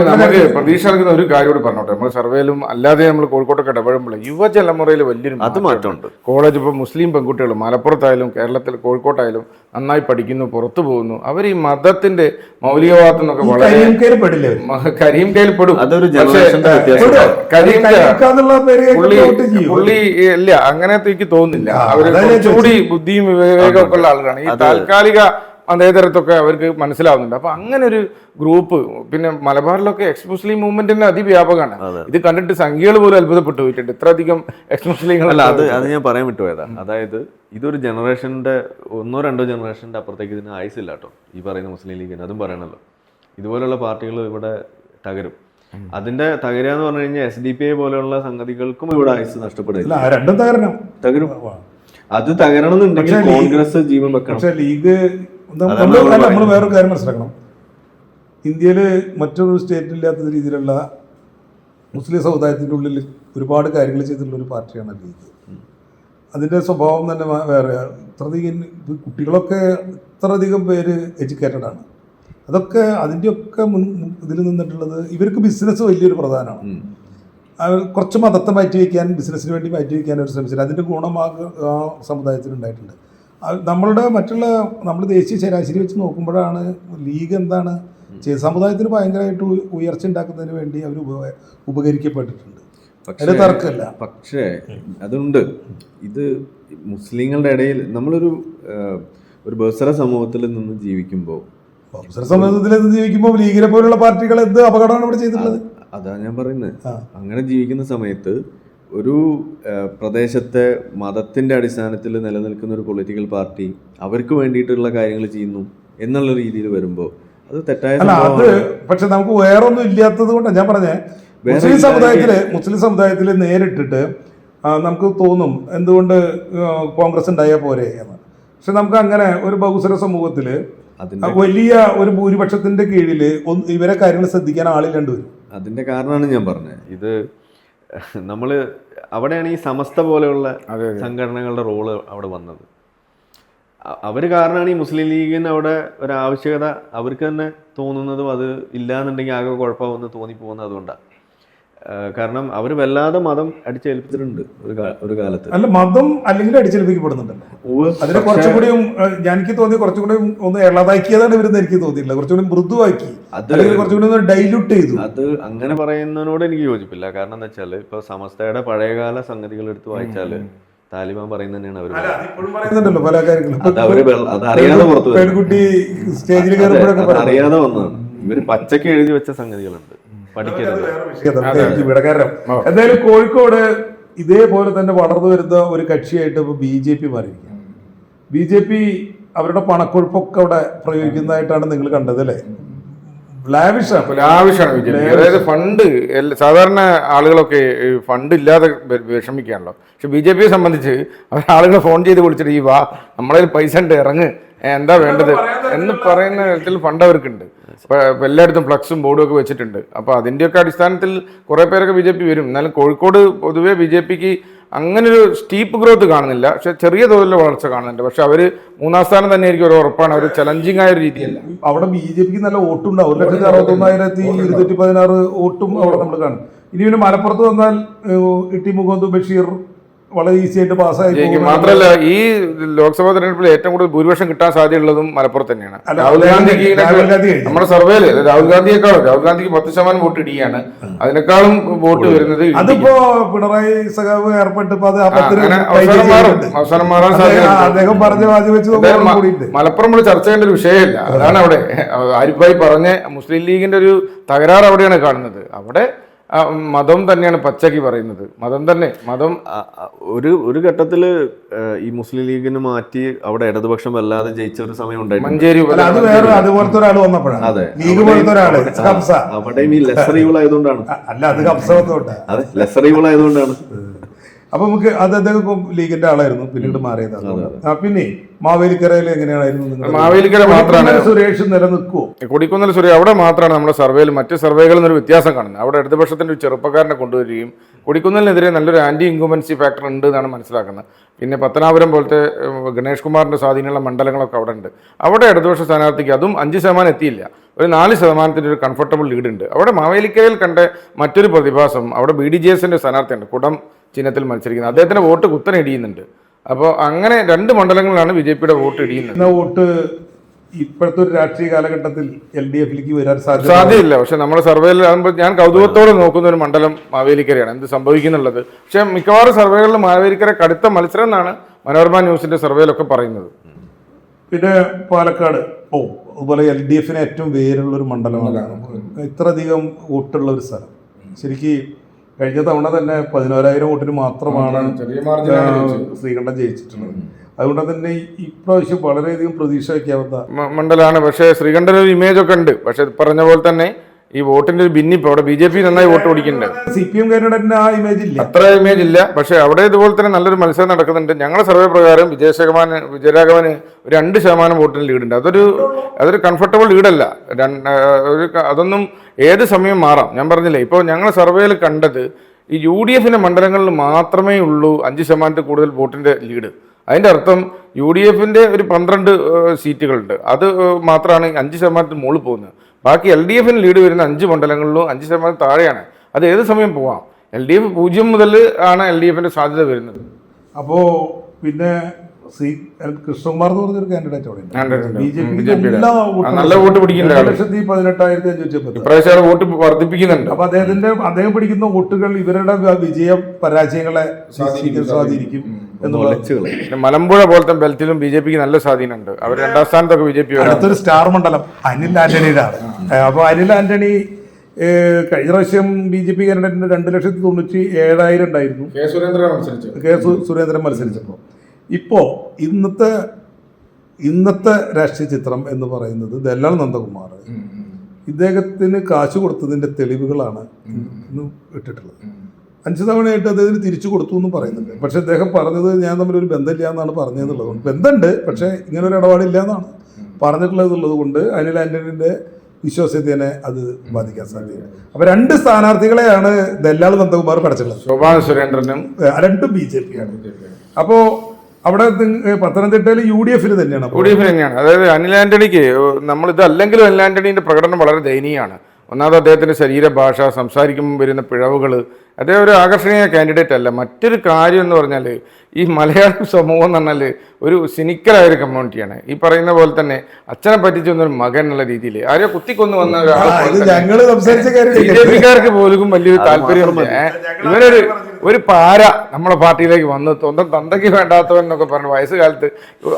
നമുക്ക് പ്രതീക്ഷ നൽകുന്ന ഒരു കാര്യം കൂടി പറഞ്ഞോട്ടെ. നമ്മൾ സർവേയിലും അല്ലാതെ നമ്മൾ കോഴിക്കോട്ടൊക്കെ ഇടപെടുമ്പോൾ യുവതലമുറയിൽ വലിയൊരു അത് മാറ്റമുണ്ട്. കോളേജ് ഇപ്പോൾ മുസ്ലിം പെൺകുട്ടികൾ മലപ്പുറത്തായാലും കേരളത്തിൽ കോഴിക്കോട്ടായാലും നന്നായി പഠിക്കുന്നു പുറത്തു പോകുന്നു. അവർ ഈ മതത്തിന്റെ മൗലികവാദം എന്നൊക്കെ വളരെ കരീം കയ്യിൽ പെടും. അതൊരു പുള്ളി ഇല്ല അങ്ങനത്തെ എനിക്ക് തോന്നുന്നില്ല. അവർ അവർ കുറച്ചുകൂടി ബുദ്ധിയും വിവേകമൊക്കെ ഉള്ള ആളുകളാണ്. ഈ താൽക്കാലിക മതേതരത്തൊക്കെ അവർക്ക് മനസ്സിലാവുന്നുണ്ട്. അപ്പൊ അങ്ങനെ ഒരു ഗ്രൂപ്പ് പിന്നെ മലബാറിലൊക്കെ എക്സ് മുസ്ലിം മൂവ്മെന്റിന്റെ അതിവ്യാപകമാണ്. ഇത് കണ്ടിട്ട് സംഖ്യകൾ പോലും അത്ഭുതപ്പെട്ടു പോയിട്ടുണ്ട്. ഇത്രയധികം എക്സ് മുസ്ലിങ്ങൾ അല്ല അത് അത് ഞാൻ പറയാൻ വിട്ടുപോയതാ. അതായത് ഇതൊരു ജനറേഷന്റെ ഒന്നോ രണ്ടോ ജനറേഷന്റെ അപ്പുറത്തേക്ക് ഇതിന് ആയുസില്ല കേട്ടോ. ഈ പറയുന്ന മുസ്ലിം ലീഗിന് അതും പറയണല്ലോ. ഇതുപോലുള്ള പാർട്ടികൾ ഇവിടെ തകരും. അതിന്റെ തകരുക എന്ന് പറഞ്ഞു കഴിഞ്ഞാൽ എസ് ഡി പി ഐ പോലെയുള്ള സംഗതികൾക്കും ഇവിടെ ആയുസ് ആ രണ്ടും തകരണം. തകരും. അത് തകരണം എന്നുണ്ടെങ്കിൽ കോൺഗ്രസ് ജീവൻ വെക്കണം. ലീഗ് നമ്മൾ വേറൊരു കാര്യം മനസ്സിലാക്കണം. ഇന്ത്യയിൽ മറ്റൊരു സ്റ്റേറ്റിലില്ലാത്ത രീതിയിലുള്ള മുസ്ലിം സമുദായത്തിന്റെ ഉള്ളിൽ ഒരുപാട് കാര്യങ്ങൾ ചെയ്തിട്ടുള്ള ഒരു പാർട്ടിയാണ് ലീഗ് അതിന്റെ സ്വഭാവം തന്നെ വേറെ. ഇത്രയധികം ഇത് കുട്ടികളൊക്കെ ഇത്രയധികം പേര് എഡ്യൂക്കേറ്റഡ് ആണ്. അതൊക്കെ അതിന്റെയൊക്കെ മുൻ ഇതിൽ നിന്നിട്ടുള്ളത് ഇവർക്ക് ബിസിനസ് വലിയൊരു പ്രധാനമാണ്. കുറച്ച് മതത്തെ മാറ്റി വയ്ക്കാൻ ബിസിനസ്സിന് വേണ്ടി മാറ്റി വയ്ക്കാൻ ഒരു ശ്രമിച്ചില്ല അതിന്റെ ഗുണം ആ സമുദായത്തിനുണ്ടായിട്ടുണ്ട് നമ്മളുടെ മറ്റുള്ള നമ്മൾ ദേശീയ ശരാശരി വെച്ച് നോക്കുമ്പോഴാണ് ലീഗ് എന്താണ് ചെയ്ത് സമുദായത്തിന് ഭയങ്കരമായിട്ട് ഉയർച്ച ഉണ്ടാക്കുന്നതിന് വേണ്ടി അവർ ഉപ ഉപകരിക്കപ്പെട്ടിട്ടുണ്ട്. തർക്കമില്ല. പക്ഷേ അതുണ്ട്. ഇത് മുസ്ലിങ്ങളുടെ ഇടയിൽ നമ്മളൊരു ഒരു ബസ്സറ സമൂഹത്തിൽ നിന്ന് ജീവിക്കുമ്പോൾ അവസര സമൂഹത്തിൽ നിന്ന് ജീവിക്കുമ്പോൾ ലീഗിനെ പോലുള്ള പാർട്ടികൾ എന്ത് അപകടമാണ് ഇവിടെ ചെയ്തിട്ടുള്ളത്? അതാ ഞാൻ പറയുന്നത് അങ്ങനെ ജീവിക്കുന്ന സമയത്ത് ഒരു പ്രദേശത്തെ മതത്തിന്റെ അടിസ്ഥാനത്തിൽ നിലനിൽക്കുന്ന ഒരു പൊളിറ്റിക്കൽ പാർട്ടി അവർക്ക് വേണ്ടിയിട്ടുള്ള കാര്യങ്ങൾ ചെയ്യുന്നു എന്നുള്ള രീതിയിൽ വരുമ്പോൾ അത് തെറ്റായ അല്ല അത് പക്ഷെ നമുക്ക് വേറൊന്നും ഇല്ലാത്തത് കൊണ്ടാണ് ഞാൻ പറഞ്ഞേ. മുസ്ലിം സമുദായത്തിൽ സമുദായത്തിൽ മുസ്ലിം സമുദായത്തിൽ നേരിട്ടിട്ട് നമുക്ക് തോന്നും എന്തുകൊണ്ട് കോൺഗ്രസ് ഉണ്ടായാൽ പോരെ എന്ന്. പക്ഷെ നമുക്ക് അങ്ങനെ ഒരു ബഹുസ്വര സമൂഹത്തിൽ വലിയ ഒരു ഭൂരിപക്ഷത്തിന്റെ കീഴിൽ ഇവരെ കാര്യങ്ങൾ ശ്രദ്ധിക്കാൻ ആളില്ലാണ്ട് വരും. അതിന്റെ കാരണമാണ് ഞാൻ പറഞ്ഞത്. ഇത് നമ്മൾ അവിടെയാണ് ഈ സമസ്ത പോലെയുള്ള സംഘടനകളുടെ റോൾ അവിടെ വന്നത്. അവർ അവർ കാരണമാണ് ഈ മുസ്ലിം ലീഗിന് അവിടെ ഒരു ആവശ്യകത അവർക്ക് തന്നെ തോന്നുന്നതും അത് ഇല്ലാന്നുണ്ടെങ്കിൽ ആകെ കുഴപ്പമെന്ന് തോന്നിപ്പോകുന്നത് അതുകൊണ്ടാണ്. കാരണം അവർ വല്ലാതെ മതം അടിച്ചേൽപ്പിച്ചിട്ടുണ്ട് ഒരു ഒരു കാലത്ത്. അല്ല മതം അല്ലെങ്കിൽ അടിച്ചേൽപ്പിക്കപ്പെടുന്നുണ്ടല്ലോ. അതിനെ കുറച്ചുകൂടിയും എനിക്ക് തോന്നി കുറച്ചുകൂടി ഒന്ന് ഇളതാക്കിയതാണ് ഇവരെന്ന് എനിക്ക് തോന്നിയില്ല കുറച്ചുകൂടി മൃദുവാക്കി. അത് അല്ലെങ്കിൽ കുറച്ചുകൂടി ഒന്ന് ഡൈല്യൂട്ട് ചെയ്തു. അത് അങ്ങനെ പറയുന്നതിനോട് എനിക്ക് യോജിപ്പില്ല. കാരണം എന്താ വെച്ചാൽ ഇപ്പൊ സമസ്തയുടെ പഴയകാല സംഗതികൾ എടുത്ത് വായിച്ചാൽ താലിബാൻ പറയുന്നത് തന്നെയാണ് അവർ പറയുന്നുണ്ടല്ലോ പല കാര്യങ്ങളും. അത് അറിയാതെ പുറത്തു പെൺകുട്ടി സ്റ്റേജിൽ അറിയാതെ വന്നതാണ് ഇവർ പച്ചക്ക് എഴുതി വെച്ച സംഗതികളുണ്ട്. പഠിക്കരുത്. വിടകാരം എന്തായാലും കോഴിക്കോട് ഇതേപോലെ തന്നെ വളർന്നു വരുന്ന ഒരു കക്ഷിയായിട്ട് ഇപ്പൊ ബി ജെ പി മാറിയിരിക്കുകയാണ്. ബി ജെ പി അവരുടെ പണക്കൊഴുപ്പൊക്കെ അവിടെ പ്രയോഗിക്കുന്നതായിട്ടാണ് നിങ്ങൾ കണ്ടത് അല്ലേ? ലാവിഷാണ്. അതായത് ഫണ്ട് സാധാരണ ആളുകളൊക്കെ ഫണ്ട് ഇല്ലാതെ വിഷമിക്കുകയാണല്ലോ. പക്ഷെ ബി ജെ പിയെ സംബന്ധിച്ച് അവർ ആളുകളെ ഫോൺ ചെയ്ത് വിളിച്ചിട്ട് ഈ വാ നമ്മളതിൽ പൈസ ഉണ്ട് ഇറങ്ങ്. എന്താ വേണ്ടത്? എന്ന് പറയുന്ന തരത്തിൽ ഫണ്ട് അവർക്കുണ്ട്. എല്ലായിടത്തും ഫ്ലക്സും ബോർഡും ഒക്കെ വെച്ചിട്ടുണ്ട്. അപ്പൊ അതിന്റെയൊക്കെ അടിസ്ഥാനത്തിൽ കുറെ പേരൊക്കെ ബി ജെ പി വരും. എന്നാലും കോഴിക്കോട് പൊതുവെ ബി ജെ പിക്ക് അങ്ങനെ ഒരു സ്റ്റീപ്പ് ഗ്രോത്ത് കാണുന്നില്ല. പക്ഷെ ചെറിയ തോതിലുള്ള വളർച്ച കാണുന്നുണ്ട്. പക്ഷെ അവർ മൂന്നാം സ്ഥാനം തന്നെ ആയിരിക്കും ഒരു ഉറപ്പാണ്. ഒരു ചലഞ്ചിങ് ആയ ഒരു രീതിയല്ല അവിടെ ബി ജെ പിക്ക് നല്ല വോട്ടുണ്ടാവും. ഒരു ലക്ഷത്തി അറുപത്തൊന്നായിരത്തി ഇരുന്നൂറ്റി പതിനാറ് വോട്ടും അവിടെ നമ്മൾ കാണും. ഇനി പിന്നെ മലപ്പുറത്ത് വന്നാൽ ഇട്ടി മുഹമ്മദ് ബഷീർ വളരെ ഈസി ആയിട്ട് പാസ്സായി മാത്രമല്ല ഈ ലോക്സഭാ തെരഞ്ഞെടുപ്പിൽ ഏറ്റവും കൂടുതൽ ഭൂരിപക്ഷം കിട്ടാൻ സാധ്യതയുള്ളതും മലപ്പുറത്ത് തന്നെയാണ്. രാഹുൽ ഗാന്ധി നമ്മുടെ സർവേയിൽ രാഹുൽ ഗാന്ധിയെക്കാളും രാഹുൽ ഗാന്ധിക്ക് പത്ത് ശതമാനം വോട്ട് ഇടിയാണ്. അതിനേക്കാളും വോട്ട് വരുന്നത് അതിപ്പോ പിണറായി സഖാവ് ഏർപ്പെട്ട് അവസാനം മാറും. അവസാനം മാറാൻ സാധ്യത അദ്ദേഹം പറഞ്ഞ വെച്ച് മലപ്പുറം നമ്മൾ ചർച്ച ചെയ്യേണ്ട ഒരു വിഷയമല്ല. അതാണ് അവിടെ ആരിഫായി പറഞ്ഞ മുസ്ലിം ലീഗിന്റെ ഒരു തകരാറ് അവിടെയാണ് കാണുന്നത്. അവിടെ മതം തന്നെയാണ് പച്ചക്ക് പറയുന്നത്. മതം തന്നെ മതം ഒരു ഒരു ഘട്ടത്തിൽ ഈ മുസ്ലിം ലീഗിന് മാറ്റി അവിടെ ഇടതുപക്ഷം വല്ലാതെ ജയിച്ച ഒരു സമയം ഉണ്ടായിരുന്നു. അതുപോലത്തെ ഒരാൾ വന്നപ്പോഴാണ്. അതെ. ലീഗ് പോലത്തെ ഒരാൾ അവിടെയും ഈ ആയതുകൊണ്ടാണ്. അല്ല അത് കബ്സ അതെ ആയതുകൊണ്ടാണ്. അപ്പൊ നമുക്ക് അത് അദ്ദേഹം ഇപ്പം ലീഗിന്റെ ആളായിരുന്നു പിന്നീട് മാറിയത് പിന്നെ മാവേലിക്കരയിൽ എങ്ങനെയായിരുന്നു മാവേലിക്കര മാത്രമാണ്. സുരേഷ് നിലനിൽക്കുവോ? കൊടിക്കുന്നിൽ സുരേഷ് അവിടെ മാത്രമാണ് നമ്മുടെ സർവേയിൽ. മറ്റ് സർവേകളിൽ നിന്നൊരു വ്യത്യാസം കാണുന്നത്. അവിടെ ഇടതുപക്ഷത്തിന്റെ ഒരു ചെറുപ്പക്കാരനെ കൊണ്ടുവരികയും കൊടിക്കുന്നിലിനെതിരെ നല്ലൊരു ആന്റി ഇൻകുമൻസി ഫാക്ടർ ഉണ്ട് എന്നാണ് മനസ്സിലാക്കുന്നത്. പിന്നെ പത്തനാപുരം പോലത്തെ ഗണേഷ് കുമാറിന്റെ സ്വാധീനമുള്ള മണ്ഡലങ്ങളൊക്കെ അവിടെ ഉണ്ട്. അവിടെ ഇടതുപക്ഷ സ്ഥാനാർത്ഥിക്ക് അതും അഞ്ച് ശതമാനം എത്തിയില്ല. ഒരു നാല് ശതമാനത്തിന്റെ ഒരു കംഫർട്ടബിൾ ലീഡ് ഉണ്ട്. അവിടെ മാവേലിക്കരയിൽ കണ്ട മറ്റൊരു പ്രതിഭാസം അവിടെ ബി ഡി ജെ എസിന്റെ സ്ഥാനാർത്ഥിയുണ്ട്. കുടം ചിഹ്നത്തിൽ മത്സരിക്കുന്നത്. അദ്ദേഹത്തിന്റെ വോട്ട് കുത്തനെ ഇടിയുന്നുണ്ട്. അപ്പോൾ അങ്ങനെ രണ്ട് മണ്ഡലങ്ങളിലാണ് ബി ജെ പിയുടെ വോട്ട് ഇടിയുന്നത്. വോട്ട് ഇപ്പോഴത്തെ ഒരു രാഷ്ട്രീയ കാലഘട്ടത്തിൽ എൽ ഡി എഫിലേക്ക് വരാൻ സാധ്യത സാധ്യമില്ല പക്ഷെ നമ്മുടെ സർവേയിൽ ആകുമ്പോൾ ഞാൻ കൗതുകത്തോടെ നോക്കുന്ന ഒരു മണ്ഡലം മാവേലിക്കരയാണ്. എന്ത് സംഭവിക്കുന്നുള്ളത്? പക്ഷെ മിക്കവാറും സർവേകളിൽ മാവേലിക്കര കടുത്ത മത്സരം എന്നാണ് മനോരമ ന്യൂസിന്റെ സർവേയിലൊക്കെ പറയുന്നത്. പിന്നെ പാലക്കാട് ഓ അതുപോലെ എൽ ഡി എഫിന് ഏറ്റവും വേരുള്ള ഒരു മണ്ഡലമാണ്. ഇത്രയധികം വോട്ടുള്ള ഒരു സ്ഥലം. ശരിക്ക് കഴിഞ്ഞ തവണ തന്നെ പതിനോരായിരം വോട്ടിന് മാത്രമാണ് ശ്രീകണ്ഠൻ ജയിച്ചിട്ടുള്ളത്. അതുകൊണ്ട് തന്നെ ഈ- ഇപ്രാവശ്യം വളരെയധികം പ്രതീക്ഷ വയ്ക്കാവുന്ന മണ്ഡലമാണ് പക്ഷേ ശ്രീകണ്ഠൻ ഒരു ഇമേജ് ഒക്കെ ഉണ്ട്. പക്ഷെ പറഞ്ഞ പോലെ തന്നെ ഈ വോട്ടിന്റെ ഒരു ഭിന്നിപ്പ് അവിടെ ബി ജെ പി നന്നായി വോട്ട് പിടിക്കുന്നുണ്ട്. സി പി എം ആ ഇമേജ് ഇല്ല? അത്ര ഇമേജ് ഇല്ല. പക്ഷെ അവിടെ ഇതുപോലെ തന്നെ നല്ലൊരു മത്സരം നടക്കുന്നുണ്ട്. ഞങ്ങളുടെ സർവേ പ്രകാരം വിജയശകമാന് വിജയരാഘവന് ഒരു രണ്ട് ശതമാനം വോട്ടിന് ലീഡുണ്ട് അതൊരു അതൊരു കംഫർട്ടബിൾ ലീഡല്ല ഒരു അതൊന്നും ഏത് സമയം മാറാം. ഞാൻ പറഞ്ഞില്ലേ ഇപ്പോൾ ഞങ്ങളുടെ സർവേയിൽ കണ്ടത് ഈ യു ഡി എഫിന്റെ മണ്ഡലങ്ങളിൽ മാത്രമേ ഉള്ളൂ അഞ്ച് ശതമാനത്തിൽ കൂടുതൽ വോട്ടിന്റെ ലീഡ് അതിന്റെ അർത്ഥം യു ഡി എഫിന്റെ ഒരു പന്ത്രണ്ട് സീറ്റുകളുണ്ട്. അത് മാത്രമാണ് അഞ്ച് ശതമാനത്തിന് മുകളിൽ പോകുന്നത്. ബാക്കി എൽ ഡി എഫിന് ലീഡ് വരുന്ന അഞ്ച് മണ്ഡലങ്ങളിലും അഞ്ച് ശതമാനം താഴെയാണ്. അത് ഏത് സമയം പോവാം? എൽ ഡി എഫ് പൂജ്യം മുതൽ ആണ് എൽ ഡി എഫിന്റെ സാധ്യത വരുന്നത്. അപ്പോ പിന്നെ സി എൽ കൃഷ്ണകുമാർ എന്ന് പറഞ്ഞൊരു കാൻഡിഡേറ്റ് അവിടെ നല്ല വോട്ട് പിടിക്കുന്ന. ലക്ഷത്തി പതിനെട്ടായിരത്തി അഞ്ഞൂറ്റി ഇപ്രാവശ്യം വോട്ട് വർദ്ധിപ്പിക്കുന്നുണ്ട്. അപ്പൊ അദ്ദേഹത്തിന്റെ അദ്ദേഹം പിടിക്കുന്ന വോട്ടുകൾ ഇവരുടെ വിജയ പരാജയങ്ങളെ സ്വാധീനിക്കും. മലമ്പുഴ പോലത്തെ ബെൽറ്റിലും ബി ജെ പിക്ക് നല്ല സ്വാധീനമുണ്ട്. അവർ രണ്ടാം സ്ഥാനത്തൊക്കെ ബി ജെ പി അടുത്തൊരു സ്റ്റാർ മണ്ഡലം അനിൽ ആന്റണിയുടെ അപ്പോൾ അപ്പൊ അനിൽ ആന്റണി കഴിഞ്ഞ പ്രാവശ്യം ബി ജെ പി കാൻഡിഡേറ്റിന് രണ്ട് ലക്ഷത്തി തൊണ്ണൂറ്റി ഏഴായിരം ഉണ്ടായിരുന്നു. കെ സുരേന്ദ്രൻ മത്സരിച്ചു കെ സുരേന്ദ്രൻ മത്സരിച്ചപ്പോൾ ഇപ്പോൾ ഇന്നത്തെ ഇന്നത്തെ രാഷ്ട്രീയ ചിത്രം എന്ന് പറയുന്നത് ദല്ലാൾ നന്ദകുമാർ. ഇദ്ദേഹത്തിന് കാശ് കൊടുത്തതിന്റെ തെളിവുകളാണ് ഇന്ന് ഇട്ടിട്ടുള്ളത്. അഞ്ച് തവണയായിട്ട് അദ്ദേഹത്തിന് തിരിച്ചു കൊടുത്തു എന്ന് പറയുന്നുണ്ട്. പക്ഷെ അദ്ദേഹം പറഞ്ഞത് ഞാൻ തമ്മിൽ ഒരു ബന്ധമില്ല എന്നാണ് പറഞ്ഞതെന്നുള്ളത് കൊണ്ട്. ബന്ധമുണ്ട് പക്ഷേ ഇങ്ങനെ ഒരു ഇടപാടില്ല എന്നാണ് പറഞ്ഞിട്ടുള്ളത് എന്നുള്ളത് കൊണ്ട് അനിൽ ആന്റണിന്റെ വിശ്വാസ്യതയെ അത് ബാധിക്കാൻ സാധ്യത അപ്പൊ രണ്ട് സ്ഥാനാർത്ഥികളെയാണ് ദല്ലാൾ നന്ദകുമാർ പഠിച്ചിട്ടുള്ളത് ശോഭാ സുരേന്ദ്രനും രണ്ടും ബി ജെ പി ആണ് അപ്പോ അവിടെ പത്തനംതിട്ടയിൽ യു ഡി എഫിൽ തന്നെയാണ്. യു അപ്പോൾ ഡി എഫിൽ തന്നെയാണ്. അതായത് അനിൽ ആന്റണിക്ക് നമ്മൾ ഇത് അല്ലെങ്കിലും അനിൽ ആന്റണിന്റെ പ്രകടനം വളരെ ദയനീയമാണ്. ഒന്നാമത് അദ്ദേഹത്തിന്റെ ശരീരഭാഷ സംസാരിക്കുമ്പോൾ വരുന്ന പിഴവുകൾ അദ്ദേഹം ഒരു ആകർഷണീയ കാൻഡിഡേറ്റ് അല്ല. മറ്റൊരു കാര്യം എന്ന് പറഞ്ഞാൽ ഈ മലയാള സമൂഹം എന്ന് പറഞ്ഞാൽ ഒരു സിനിക്കലായ ഒരു കമ്മ്യൂണിറ്റിയാണ് ഈ പറയുന്ന പോലെ തന്നെ അച്ഛനെ പറ്റിച്ച് വന്നൊരു മകൻ എന്നുള്ള രീതിയിൽ ആരെയോ കുത്തിക്കൊന്നു വന്ന ഒരാൾക്കാർക്ക് പോലും വലിയൊരു താല്പര്യം ഇവരൊരു ഒരു പാര നമ്മളെ പാർട്ടിയിലേക്ക് വന്ന്. സ്വന്തം തന്തയ്ക്ക് വേണ്ടാത്തവൻ എന്നൊക്കെ പറഞ്ഞു വയസ്സുകാലത്ത്.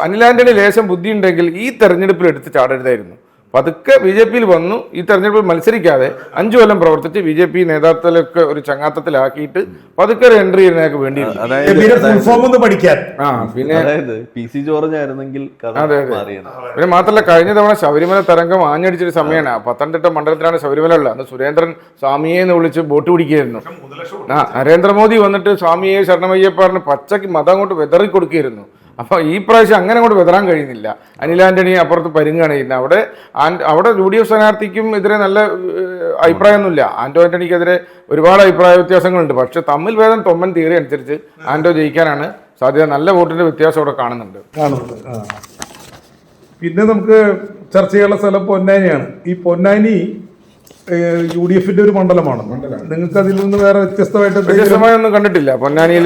അനിൽ ആന്റണി ലേശം ബുദ്ധി ഉണ്ടെങ്കിൽ ഈ തെരഞ്ഞെടുപ്പിൽ എടുത്ത് ചാടരുതായിരുന്നു. പതുക്കെ ബി ജെ പിയിൽ വന്നു. ഈ തെരഞ്ഞെടുപ്പിൽ മത്സരിക്കാതെ അഞ്ചു കൊല്ലം പ്രവർത്തിച്ച് ബി ജെ പി നേതാക്കളൊക്കെ ഒരു ചങ്ങാത്തത്തിലാക്കിയിട്ട് പതുക്കെ ഒരു എൻട്രി ചെയ്യുന്നതൊക്കെ വേണ്ടി ആ പിന്നെ മാത്രല്ല പി സി ജോർജ് ആയിരുന്നെങ്കിൽ കഥ അതെ, അതെ. പിന്നെ മാത്രമല്ല കഴിഞ്ഞ തവണ ശബരിമല തരംഗം ആഞ്ഞടിച്ചൊരു സമയമാണ്. പത്തനംതിട്ട മണ്ഡലത്തിലാണ് ശബരിമല ഉള്ളത് അന്ന് സുരേന്ദ്രൻ സ്വാമിയെ എന്ന് വിളിച്ച് ബോട്ട് പിടിക്കുകയായിരുന്നു. ആ നരേന്ദ്രമോദി വന്നിട്ട് സ്വാമിയെ ശരണമയ്യപ്പാറിന് പച്ചക്ക് മതം അങ്ങോട്ട് വെതറി കൊടുക്കുകയായിരുന്നു അപ്പോൾ ഈ പ്രാവശ്യം അങ്ങനെ അങ്ങോട്ട് വെതറാൻ കഴിയുന്നില്ല. അനിൽ ആന്റണി അപ്പുറത്ത് പരുങ്ങാണ് ചെയ്യുന്നത്. അവിടെ അവിടെ യു ഡി എഫ് സ്ഥാനാർത്ഥിക്കും എതിരെ നല്ല അഭിപ്രായമൊന്നുമില്ല. ആന്റോ ആന്റണിക്കെതിരെ ഒരുപാട് അഭിപ്രായ വ്യത്യാസങ്ങളുണ്ട്. പക്ഷെ തമ്മിൽ വേദം തൊമ്മൻ തിയറി അനുസരിച്ച് ആന്റോ ജയിക്കാനാണ് സാധ്യത. നല്ല വോട്ടിന്റെ വ്യത്യാസം അവിടെ കാണുന്നുണ്ട്. പിന്നെ നമുക്ക് ചർച്ച ചെയ്യാനുള്ള സ്ഥലം പൊന്നാനിയാണ്. ഈ പൊന്നാനി യു ഡി എഫിന്റെ ഒരു മണ്ഡലമാണ്. നിങ്ങൾക്ക് അതിൽ നിന്ന് വേറെ വ്യത്യസ്തമായിട്ട് ഒന്നും വ്യത്യസ്തമായൊന്നും കണ്ടിട്ടില്ല പൊന്നാനിയിൽ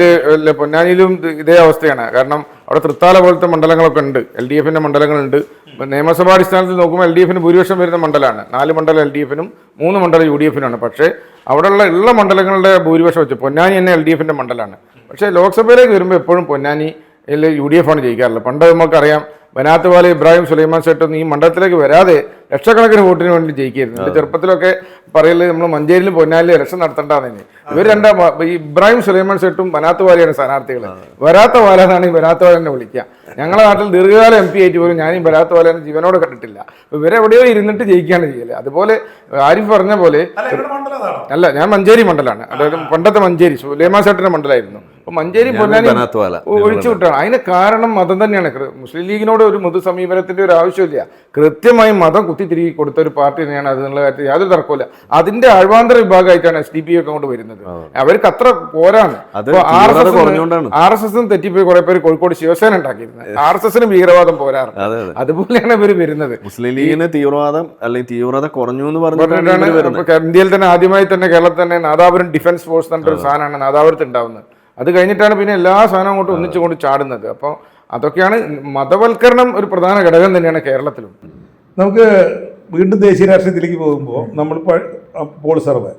പൊന്നാനിയിലും ഇതേ അവസ്ഥയാണ്. കാരണം അവിടെ തൃത്താല പോലത്തെ മണ്ഡലങ്ങളൊക്കെ ഉണ്ട്. എൽ ഡി എഫിന്റെ മണ്ഡലങ്ങളുണ്ട്. നിയമസഭാ അടിസ്ഥാനത്തിൽ നോക്കുമ്പോൾ എൽ ഡി എഫിന് ഭൂരിപക്ഷം വരുന്ന മണ്ഡലമാണ്. നാല് മണ്ഡലം എൽ ഡി എഫിനും മൂന്ന് മണ്ഡലം യു ഡി എഫിനാണ് പക്ഷേ അവിടെയുള്ള ഉള്ള മണ്ഡലങ്ങളുടെ ഭൂരിപക്ഷം വെച്ച് പൊന്നാനി തന്നെ എൽ ഡി എഫിന്റെ മണ്ഡലമാണ്. പക്ഷേ ലോക്സഭയിലേക്ക് വരുമ്പോൾ എപ്പോഴും പൊന്നാനി യു ഡി എഫ് ആണ് ജയിക്കാറുള്ളത്. പണ്ട് നമുക്കറിയാം ബനാത്ത് ഇബ്രാഹിം സുലൈമാൻ സേട്ടൊന്നും ഈ മണ്ഡലത്തിലേക്ക് വരാതെ ലക്ഷക്കണക്കിന് വോട്ടിന് വേണ്ടി ജയിക്കായിരുന്നു. എന്റെ ചെറുപ്പത്തിലൊക്കെ പറയൽ നമ്മൾ മഞ്ചേരിയിലും പൊന്നാലിലും ഇലക്ഷൻ നടത്തണ്ടെന്ന് ഇവർ രണ്ടാ ഈ ഇബ്രാഹിം സുലൈമാൻ സെട്ടും ബനാത്ത് വാലിയാണ് സ്ഥാനാർത്ഥികൾ വരാത്ത വാലാണ് ഈ വരാത്ത വാലനെ വിളിക്കുക. ഞങ്ങളുടെ നാട്ടിൽ ദീർഘകാലം എം പി ആയിട്ട് പോലും ഞാൻ ഈ വരാത്ത വാലനെ ജീവനോട് കണ്ടിട്ടില്ല. അപ്പൊ ഇവരെവിടെയോ ഇരുന്നിട്ട് ജയിക്കുകയാണ് ചെയ്യൽ. അതുപോലെ ആരിഫ് പറഞ്ഞ പോലെ അല്ല ഞാൻ മഞ്ചേരി മണ്ഡലമാണ് അതായത് പണ്ടത്തെ മഞ്ചേരി സുലൈമാൻ സെട്ടിന്റെ മണ്ഡലമായിരുന്നു അപ്പൊ മഞ്ചേരി പൊന്നാനി. ഒഴിച്ചു വിട്ടാണ് അതിന് കാരണം മതം തന്നെയാണ്. മുസ്ലിം ലീഗിനോട് ഒരു മൃദു സമീപനത്തിന്റെ ഒരു ആവശ്യമില്ല. കൃത്യമായി മതം കുത്തി തിരികെ കൊടുത്ത ഒരു പാർട്ടി തന്നെയാണ് അത് എന്നുള്ള കാര്യത്തിൽ യാതൊരു തർക്കമില്ല അതിന്റെ ആഴ്വാന്തര വിഭാഗമായിട്ടാണ് എസ് ഡി പി ഒക്കെ കൊണ്ട് വരുന്നത്. അവർക്ക് അത്ര പോരാണ്. ആർ എസ് എസും തെറ്റിപ്പോയി കുറെ പേര് കോഴിക്കോട് ശിവസേന ഉണ്ടാക്കിയിരുന്നത് ആർ എസ് എസിന് ഭീകരവാദം പോരാറ് അതെ അതെ. അതുപോലെയാണ് ഇവർ വരുന്നത്. മുസ്ലിം ലീഗിന് തീവ്രവാദം അല്ലെങ്കിൽ തീവ്രത കുറഞ്ഞു എന്ന് പറഞ്ഞിട്ടാണ് ഇന്ത്യയിൽ തന്നെ ആദ്യമായി തന്നെ കേരളത്തിൽ തന്നെ നാദാപുരം ഡിഫൻസ് ഫോഴ്സ് എന്നൊരു സാധനമാണ് നാദാപുരത്ത് ഉണ്ടാവുന്നത്. അത് കഴിഞ്ഞിട്ടാണ് പിന്നെ എല്ലാ സാധനവും കൊണ്ട് ചാടുന്നത്. അപ്പോൾ അതൊക്കെയാണ് മതവൽക്കരണം ഒരു പ്രധാന ഘടകം തന്നെയാണ് കേരളത്തിലും. നമുക്ക് വീണ്ടും ദേശീയ രാഷ്ട്രീയത്തിലേക്ക് പോകുമ്പോൾ നമ്മൾ പോൾ സർവേ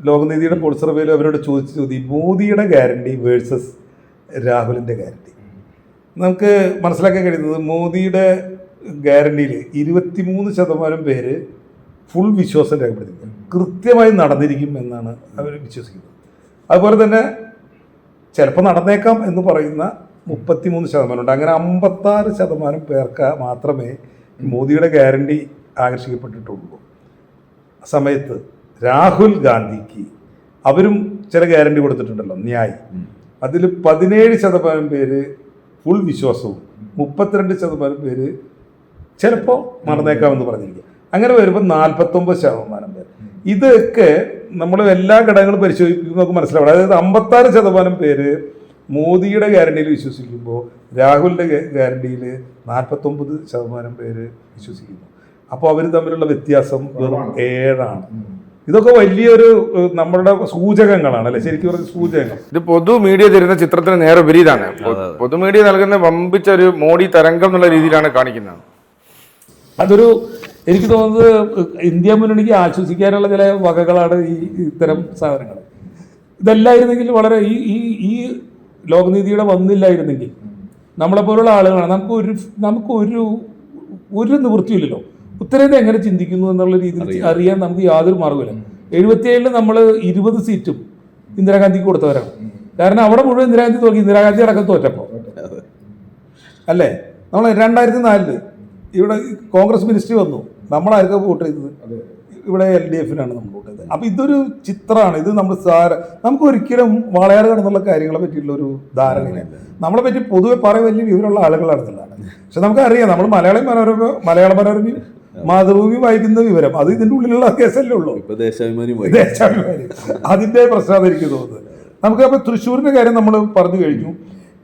ലോകനീതിയുടെ പോൾ സർവേയിൽ അവരോട് ചോദിച്ച ചോദ്യം മോദിയുടെ ഗ്യാരണ്ടി വേഴ്സസ് രാഹുലിന്റെ ഗ്യാരണ്ടി നമുക്ക് മനസ്സിലാക്കാൻ കഴിയുന്നത് മോദിയുടെ ഗ്യാരണ്ടിയിൽ ഇരുപത്തിമൂന്ന് ശതമാനം പേര് ഫുൾ വിശ്വാസം രേഖപ്പെടുത്തിയിരിക്കുന്നു കൃത്യമായി നടന്നിരിക്കും എന്നാണ് അവർ വിശ്വസിക്കുന്നത്. അതുപോലെ തന്നെ ചിലപ്പോൾ നടന്നേക്കാം എന്ന് പറയുന്ന മുപ്പത്തിമൂന്ന് ശതമാനമുണ്ട്. അങ്ങനെ അമ്പത്താറ് ശതമാനം പേർക്ക് മാത്രമേ മോദിയുടെ ഗ്യാരണ്ടി ആകർഷിക്കപ്പെട്ടിട്ടുള്ളൂ. സമയത്ത് രാഹുൽ ഗാന്ധിക്ക് അവരും ചില ഗ്യാരണ്ടി കൊടുത്തിട്ടുണ്ടല്ലോ ന്യായ്. അതിൽ പതിനേഴ് ശതമാനം പേര് ഫുൾ വിശ്വാസവും മുപ്പത്തിരണ്ട് ശതമാനം പേര് ചിലപ്പോൾ നടന്നേക്കാമെന്ന് പറഞ്ഞിരിക്കുക. അങ്ങനെ വരുമ്പോൾ നാൽപ്പത്തൊമ്പത് ശതമാനം പേർ ഇതൊക്കെ നമ്മൾ എല്ലാ ഘടകങ്ങളും പരിശോധിക്കുമ്പോൾ നമുക്ക് മനസ്സിലാവും. അതായത് അമ്പത്താറ് ശതമാനം പേര് മോദിയുടെ ഗ്യാരണ്ടിയിൽ വിശ്വസിക്കുമ്പോൾ രാഹുലിന്റെ ഗ്യാരണ്ടിയിൽ നാൽപ്പത്തൊമ്പത് ശതമാനം പേര് വിശ്വസിക്കുന്നു. അപ്പോൾ അവർ തമ്മിലുള്ള വ്യത്യാസം വെറും ഏഴാണ്. ഇതൊക്കെ വലിയൊരു നമ്മുടെ നമ്മളുടെ സൂചകങ്ങളാണ് അല്ലെ? ശരിക്കും പറഞ്ഞ സൂചകങ്ങൾ. ഇത് പൊതു മീഡിയ തരുന്ന ചിത്രത്തിന് നേരെ വിപരീതാണ്. പൊതു മീഡിയ നൽകുന്ന വമ്പിച്ച ഒരു മോഡി തരംഗം എന്നുള്ള രീതിയിലാണ് കാണിക്കുന്നത്. അതൊരു എനിക്ക് തോന്നുന്നത് ഇന്ത്യ മുന്നണിക്ക് ആശ്വസിക്കാനുള്ള ചില വകകളാണ് ഈ ഇത്തരം സാധനങ്ങൾ. ഇതല്ലായിരുന്നെങ്കിൽ വളരെ ഈ ഈ ഈ ലോകനീതിയുടെ വന്നില്ലായിരുന്നെങ്കിൽ നമ്മളെപ്പോലുള്ള ആളുകളാണ്. നമുക്ക് ഒരു നമുക്ക് ഒരു ഒരു നിവൃത്തിയില്ലല്ലോ. ഉത്തരേന്ത്യ എങ്ങനെ ചിന്തിക്കുന്നു എന്നുള്ള രീതിയിൽ അറിയാൻ നമുക്ക് യാതൊരു മാർഗമില്ല എഴുപത്തിയേഴിൽ നമ്മൾ ഇരുപത് സീറ്റും ഇന്ദിരാഗാന്ധിക്ക് കൊടുത്തവരാണ്. കാരണം അവിടെ മുഴുവൻ ഇന്ദിരാഗാന്ധി തോക്കി ഇന്ദിരാഗാന്ധി അടക്കം തോറ്റപ്പോൾ അല്ലേ? നമ്മൾ രണ്ടായിരത്തി നാലിൽ ഇവിടെ കോൺഗ്രസ് മിനിസ്ട്രി വന്നു. നമ്മളായിരിക്കും വോട്ട് ചെയ്തത്. ഇവിടെ എൽ ഡി എഫിനാണ് നമ്മൾ വോട്ട് ചെയ്തത്. അപ്പം ഇതൊരു ചിത്രമാണ്. ഇത് നമ്മൾ സാര നമുക്ക് ഒരിക്കലും വളയാട് കടന്നുള്ള കാര്യങ്ങളെ പറ്റിയുള്ള ഒരു ധാരണയില്ല. നമ്മളെ പറ്റി പൊതുവെ പറയാൻ വലിയ വിവരമുള്ള ആളുകളാണെന്നില്ല പക്ഷെ നമുക്കറിയാം നമ്മൾ മലയാളി മനോരമ മലയാള മനോരമയും മാതൃഭൂമി വായിക്കുന്ന വിവരം. അത് ഇതിന്റെ ഉള്ളിലുള്ള കേസല്ലേ ഉള്ളൂ. ദേശാഭിമാനി പോയി. ദേശാഭിമാനി. അതിന്റെ പ്രശ്നമാണ് എനിക്ക് തോന്നുന്നത്. നമുക്ക് അപ്പോൾ തൃശ്ശൂരിന്റെ കാര്യം നമ്മൾ പറഞ്ഞു കഴിഞ്ഞു.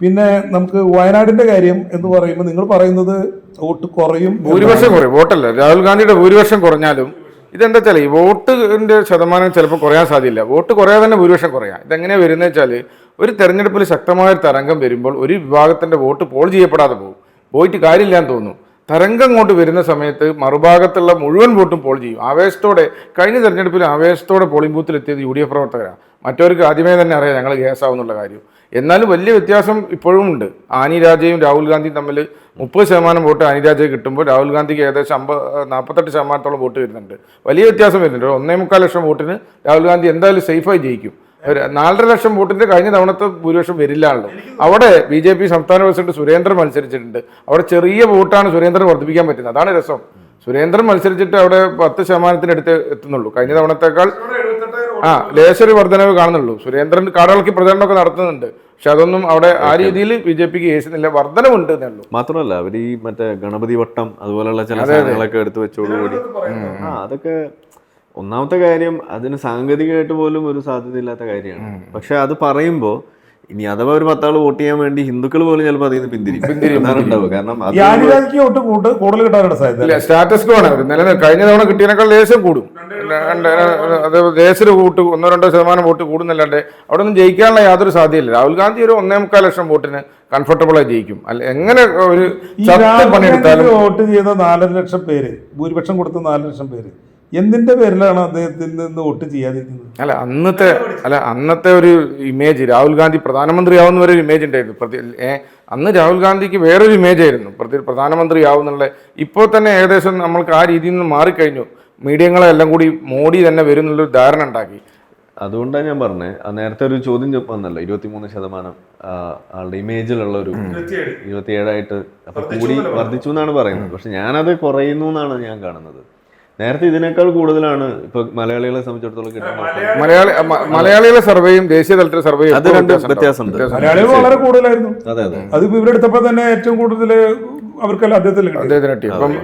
പിന്നെ നമുക്ക് വയനാടിന്റെ കാര്യം എന്ന് പറയുമ്പോൾ നിങ്ങൾ പറയുന്നത് വോട്ട് കുറയും ഭൂരിപക്ഷം കുറയും. വോട്ടല്ല. രാഹുൽ ഗാന്ധിയുടെ ഭൂരിപക്ഷം കുറഞ്ഞാലും ഇതെന്താ വെച്ചാൽ ഈ വോട്ടിന്റെ ശതമാനം ചിലപ്പോൾ കുറയാൻ സാധ്യല്ല വോട്ട് കുറയാതെ തന്നെ ഭൂരിപക്ഷം കുറയാം. ഇതെങ്ങനെയാണ് വരുന്നത് വെച്ചാൽ ഒരു തെരഞ്ഞെടുപ്പിൽ ശക്തമായ ഒരു തരംഗം വരുമ്പോൾ ഒരു വിഭാഗത്തിന്റെ വോട്ട് പോൾ ചെയ്യപ്പെടാതെ പോകും. പോയിട്ട് കാര്യമില്ലാന്ന് തോന്നുന്നു തരംഗം അങ്ങോട്ട് വരുന്ന സമയത്ത് മറുഭാഗത്തുള്ള മുഴുവൻ വോട്ടും പോൾ ചെയ്യും. ആവേശത്തോടെ കഴിഞ്ഞ തെരഞ്ഞെടുപ്പിൽ ആവേശത്തോടെ പോളിംഗ് ബൂത്തിൽ എത്തിയത് യു ഡി എഫ് പ്രവർത്തകരാണ് മറ്റവർക്ക് ആദ്യമേ തന്നെ അറിയാം ഞങ്ങൾ ഗ്യാസ് ആവുന്നുള്ള കാര്യം. എന്നാലും വലിയ വ്യത്യാസം ഇപ്പോഴും ഉണ്ട്. ആനി രാജയും രാഹുൽ ഗാന്ധിയും തമ്മിൽ മുപ്പത് ശതമാനം വോട്ട് ആനി രാജയെ കിട്ടുമ്പോൾ രാഹുൽ ഗാന്ധിക്ക് ഏകദേശം അമ്പത് നാൽപ്പത്തെട്ട് ശതമാനത്തോളം വോട്ട് വരുന്നുണ്ട്. വലിയ വ്യത്യാസം വരുന്നുണ്ട്. ഒന്നേ മുക്കാൽ ലക്ഷം വോട്ടിന് രാഹുൽ ഗാന്ധി എന്തായാലും സേഫായി ജയിക്കും. നാലര ലക്ഷം വോട്ടിന്റെ കഴിഞ്ഞ തവണത്തെ ഭൂരിപക്ഷം വരില്ലാണല്ലോ അവിടെ ബി ജെ പി സംസ്ഥാന പ്രസിഡന്റ് സുരേന്ദ്രൻ മത്സരിച്ചിട്ടുണ്ട്. അവിടെ ചെറിയ വോട്ടാണ് സുരേന്ദ്രൻ വർദ്ധിപ്പിക്കാൻ പറ്റുന്നത്. അതാണ് രസം. സുരേന്ദ്രൻ മത്സരിച്ചിട്ട് അവിടെ പത്ത് ശതമാനത്തിനടുത്ത് എത്തുന്നുള്ളൂ. കഴിഞ്ഞ തവണത്തേക്കാൾ ആ ലേശൊരു വർധനവ് കാണുന്നുള്ളൂ. സുരേന്ദ്രൻ കാടകളക്കി പ്രചരണമൊക്കെ നടത്തുന്നുണ്ട്. പക്ഷെ അതൊന്നും അവിടെ ആ രീതിയിൽ ബി ജെ പിക്ക് യേശുന്നില്ല വർധനമുണ്ട് എന്നുള്ളൂ. മാത്രമല്ല അവർ ഈ മറ്റേ ഗണപതി വട്ടം അതുപോലെയുള്ള ചില സാധനങ്ങളൊക്കെ എടുത്തു വെച്ചോടുകൂടി ആ അതൊക്കെ ഒന്നാമത്തെ കാര്യം അതിന് സാങ്കേതികമായിട്ട് പോലും ഒരു സാധ്യതയില്ലാത്ത കാര്യമാണ്. പക്ഷെ അത് പറയുമ്പോൾ ഇനി അഥവാ ഒരു പത്താൾ വോട്ട് ചെയ്യാൻ വേണ്ടി ഹിന്ദുക്കൾ പോലും ചിലപ്പോൾ അതിൽ നിന്ന് പിന്തിരിക്കും കാരണം കൂടുതൽ സാധ്യത സ്റ്റാറ്റസ് ആണ്. കഴിഞ്ഞ തവണ കിട്ടിയതിനേക്കാൾ ലേശം കൂടും. അത് ദേശീയ വോട്ട് ഒന്നോ രണ്ടോ ശതമാനം വോട്ട് കൂടുന്നല്ലാണ്ട് അവിടെ ഒന്നും ജയിക്കാനുള്ള യാതൊരു സാധ്യതയില്ല. രാഹുൽ ഗാന്ധി ഒരു ഒന്നേ മുക്കാൽ ലക്ഷം വോട്ടിന് കംഫർട്ടബിളായി ജയിക്കും. അല്ല എങ്ങനെ ഒരു പണിയെടുത്താലും വോട്ട് ചെയ്ത നാലര ലക്ഷം പേര് ഭൂരിപക്ഷം കൊടുത്ത നാല് ലക്ഷം പേര് എന്തിന്റെ പേരിലാണ് അദ്ദേഹത്തിൽ നിന്ന് വോട്ട് ചെയ്യാതിരിക്കുന്നത് അല്ല അന്നത്തെ അല്ല അന്നത്തെ ഒരു ഇമേജ് രാഹുൽ ഗാന്ധി പ്രധാനമന്ത്രിയാവുന്ന ഒരു ഇമേജ് ഉണ്ടായിരുന്നു. പ്രതി അന്ന് രാഹുൽ ഗാന്ധിക്ക് വേറൊരു ഇമേജ് ആയിരുന്നു. പ്രതി പ്രധാനമന്ത്രിയാവുന്നുള്ള ഇപ്പോൾ തന്നെ ഏകദേശം നമ്മൾക്ക് ആ രീതിയിൽ നിന്ന് മാറിക്കഴിഞ്ഞു. മീഡിയങ്ങളെല്ലാം കൂടി മോഡി തന്നെ വരും എന്നുള്ളൊരു ധാരണ ഉണ്ടാക്കി. അതുകൊണ്ടാണ് ഞാൻ പറഞ്ഞത്. ആ നേരത്തെ ഒരു ചോദ്യം വന്നല്ലോ ഇരുപത്തിമൂന്ന് ശതമാനം ആ, ആളുടെ ഇമേജിലുള്ള ഒരു ഇരുപത്തിയേഴായിട്ട് അപ്പൊ കൂടി വർദ്ധിച്ചു എന്നാണ് പറയുന്നത്. പക്ഷെ ഞാനത് കുറയുന്നു എന്നാണ് ഞാൻ കാണുന്നത്. നേരത്തെ ഇതിനേക്കാൾ കൂടുതലാണ് ഇപ്പൊ മലയാളികളെ സംബന്ധിച്ചിടത്തോളം കിട്ടുന്നത് മലയാളി മലയാളികളെ സർവേയും ദേശീയ തലത്തിലെ സർവേയും അത് രണ്ട് വ്യത്യാസമുണ്ട്. മലയാളികൾ വളരെ കൂടുതലായിരുന്നു. അതെ അതെ. അത് ഇവരെടുത്തപ്പോ തന്നെ ഏറ്റവും കൂടുതൽ അവർക്കെല്ലാം അദ്ദേഹത്തിൽ കിട്ടി. അദ്ദേഹത്തിന് കിട്ടി. അപ്പം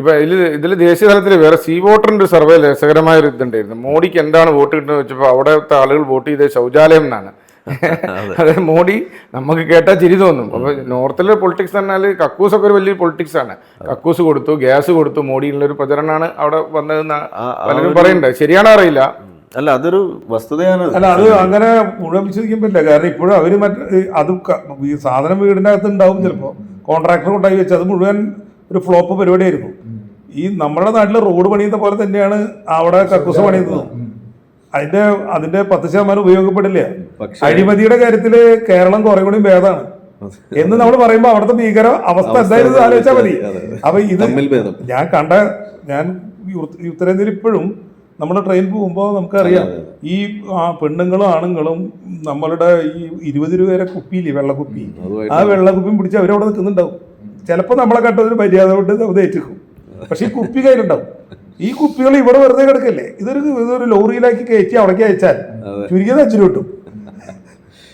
ഇപ്പൊ ഇതിൽ ഇതിൽ ദേശീയ തലത്തിൽ വേറെ സീ വോട്ടറിന്റെ സർവേ രസകരമായ ഒരു ഇതുണ്ടായിരുന്നു. മോഡിക്ക് എന്താണ് വോട്ട് കിട്ടുന്നത് വെച്ചപ്പോൾ അവിടുത്തെ ആളുകൾ വോട്ട് ചെയ്തത് ശൗചാലയം എന്നാണ്. അതായത് മോഡി നമുക്ക് കേട്ടാൽ ചിരി തോന്നും. അപ്പൊ നോർത്തിലെ പൊളിറ്റിക്സ് പറഞ്ഞാൽ കക്കൂസ് ഒക്കെ ഒരു വലിയ പൊളിറ്റിക്സ് ആണ്. കക്കൂസ് കൊടുത്തു ഗ്യാസ് കൊടുത്തു മോഡിയുള്ള ഒരു പ്രചരണമാണ് അവിടെ വന്നതെന്ന് പലരും പറയണ്ട പറയുന്നുണ്ട്. ശരിയാണോ അറിയില്ല. അല്ല അതൊരു വസ്തുതയാണ്. അല്ല അത് അങ്ങനെ മുഴുവൻ വിശ്വസിക്കാൻ പറ്റില്ല കാരണം ഇപ്പോഴും അവർ മറ്റേ അത് ഈ സാധനം വീടിന്റെ അകത്ത് ഉണ്ടാവും ചിലപ്പോ. കോൺട്രാക്ടർ കൊണ്ടായി വെച്ച് അത് മുഴുവൻ ഒരു ഫ്ലോപ്പ് പരിപാടിയായിരുന്നു ഈ നമ്മുടെ നാട്ടിൽ റോഡ് പണിയുന്ന പോലെ തന്നെയാണ് അവിടെ കക്കൂസ് പണിയുന്നത്. അതിന്റെ അതിന്റെ പത്ത് ശതമാനം ഉപയോഗപ്പെടില്ല. അഴിമതിയുടെ കാര്യത്തിൽ കേരളം കുറെ കൂടി ഭേദമാണ്. എന്ന് നമ്മൾ പറയുമ്പോൾ അവിടുത്തെ ഭീകര അവസ്ഥ എന്തായാലും ആലോചിച്ചാൽ മതി. അപ്പൊ ഇത് ഞാൻ കണ്ട ഞാൻ ഉത്തരേന്ത്യയിൽ ഇപ്പോഴും നമ്മുടെ ട്രെയിൻ പോകുമ്പോൾ നമുക്കറിയാം ഈ പെണ്ണുങ്ങളും ആണുങ്ങളും നമ്മളുടെ ഈ ഇരുപത് രൂപയുടെ കുപ്പിയില്ലേ വെള്ളക്കുപ്പി? ആ വെള്ളക്കുപ്പിയും പിടിച്ച് അവരവിടെ നിൽക്കുന്നുണ്ടാവും. ചിലപ്പോൾ നമ്മളെ കണ്ടതിന് മര്യാദ കൊണ്ട് അവർ ഏറ്റിക്കും പക്ഷെ ഈ കുപ്പി കയ്യിലുണ്ടാവും. ഈ കുപ്പികൾ ഇവിടെ വെറുതെ കിടക്കല്ലേ? ഇതൊരു ഇതൊരു ലോറിയിലാക്കി കയറ്റി അവിടേക്ക് അയച്ചാൽ ചുരുങ്ങിയത് അഞ്ചു കിട്ടും.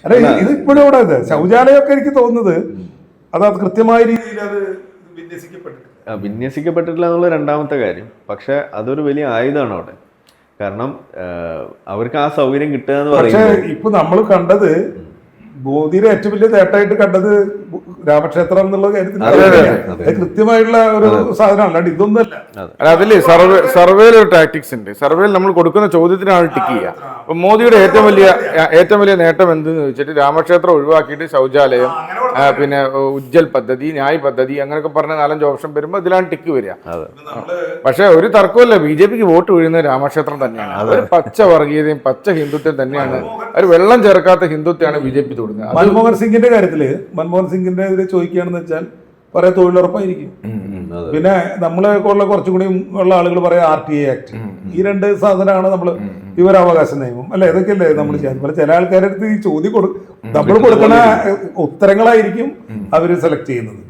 അല്ല ഇത് ഇപ്പോഴും ഇവിടെ ഇത് ശൗചാലയമൊക്കെ എനിക്ക് തോന്നുന്നത് അത് അത് കൃത്യമായ രീതിയിൽ അത് വിന്യസിക്കപ്പെട്ടിട്ടില്ല. ആ, വിന്യസിക്കപ്പെട്ടിട്ടില്ല എന്നുള്ള രണ്ടാമത്തെ കാര്യം. പക്ഷെ അതൊരു വലിയ ആയുധമാണ് അവിടെ. കാരണം അവർക്ക് ആ സൗകര്യം കിട്ടുക എന്ന് പക്ഷെ പറയുമ്പോൾ ഇപ്പൊ നമ്മൾ കണ്ടത് മോദിയുടെ ഏറ്റവും വലിയ നേട്ടമായിട്ട് കണ്ടത് രാമക്ഷേത്രം എന്നുള്ള കാര്യത്തിൽ കൃത്യമായിട്ടുള്ള ഒരു സാധനമാണ് അല്ലാണ്ട് ഇതൊന്നുമല്ല. അല്ല അതിൽ സർവേ സർവേയിൽ ഒരു ടാക്ടിക്സ് ഉണ്ട്. സർവേയിൽ നമ്മൾ കൊടുക്കുന്ന ചോദ്യത്തിനാണ് ടിക്ക് ചെയ്യുക. അപ്പൊ മോദിയുടെ ഏറ്റവും വലിയ ഏറ്റവും വലിയ നേട്ടം എന്തെന്ന് വെച്ചിട്ട് രാമക്ഷേത്രം ഒഴിവാക്കിയിട്ട് ശൗചാലയം പിന്നെ ഉജ്ജൽ പദ്ധതി ന്യായ് പദ്ധതി അങ്ങനെയൊക്കെ പറഞ്ഞ നാലഞ്ച് ഓപ്ഷൻ വരുമ്പോൾ ഇതിലാണ് ടിക്ക് വരിക. പക്ഷെ ഒരു തർക്കമല്ല ബി ജെ പിക്ക് വോട്ട് വീഴുന്നത് രാമക്ഷേത്രം തന്നെയാണ്. ഒരു പച്ച വർഗീയതയും പച്ച ഹിന്ദുത്വം തന്നെയാണ്. ഒരു വെള്ളം ചേർക്കാത്ത ഹിന്ദുത്വമാണ് ബി ജെ പി തൊടുന്നത് മൻമോഹൻ സിംഗിന്റെ കാര്യത്തിൽ മൻമോഹൻ സിംഗിന്റെ ഇതിൽ ചോദിക്കുകയാണെന്ന് വെച്ചാൽ പറയാ തൊഴിലുറപ്പായിരിക്കും. പിന്നെ നമ്മളെ ഉള്ള കുറച്ചും കൂടി ഉള്ള ആളുകൾ പറയാം ആർ ടി ഐ ആക്ട്. ഈ രണ്ട് സാധനമാണ് നമ്മൾ വിവരാവകാശ നിയമം. അല്ലെ? ഇതൊക്കെയല്ലേ നമ്മൾ ചെയ്യുന്നത് ചില ആൾക്കാരുടെ അടുത്ത് ഈ ചോദ്യം കൊടു നമ്മൾ കൊടുക്കുന്ന ഉത്തരങ്ങളായിരിക്കും അവർ സെലക്ട് ചെയ്യുന്നത്.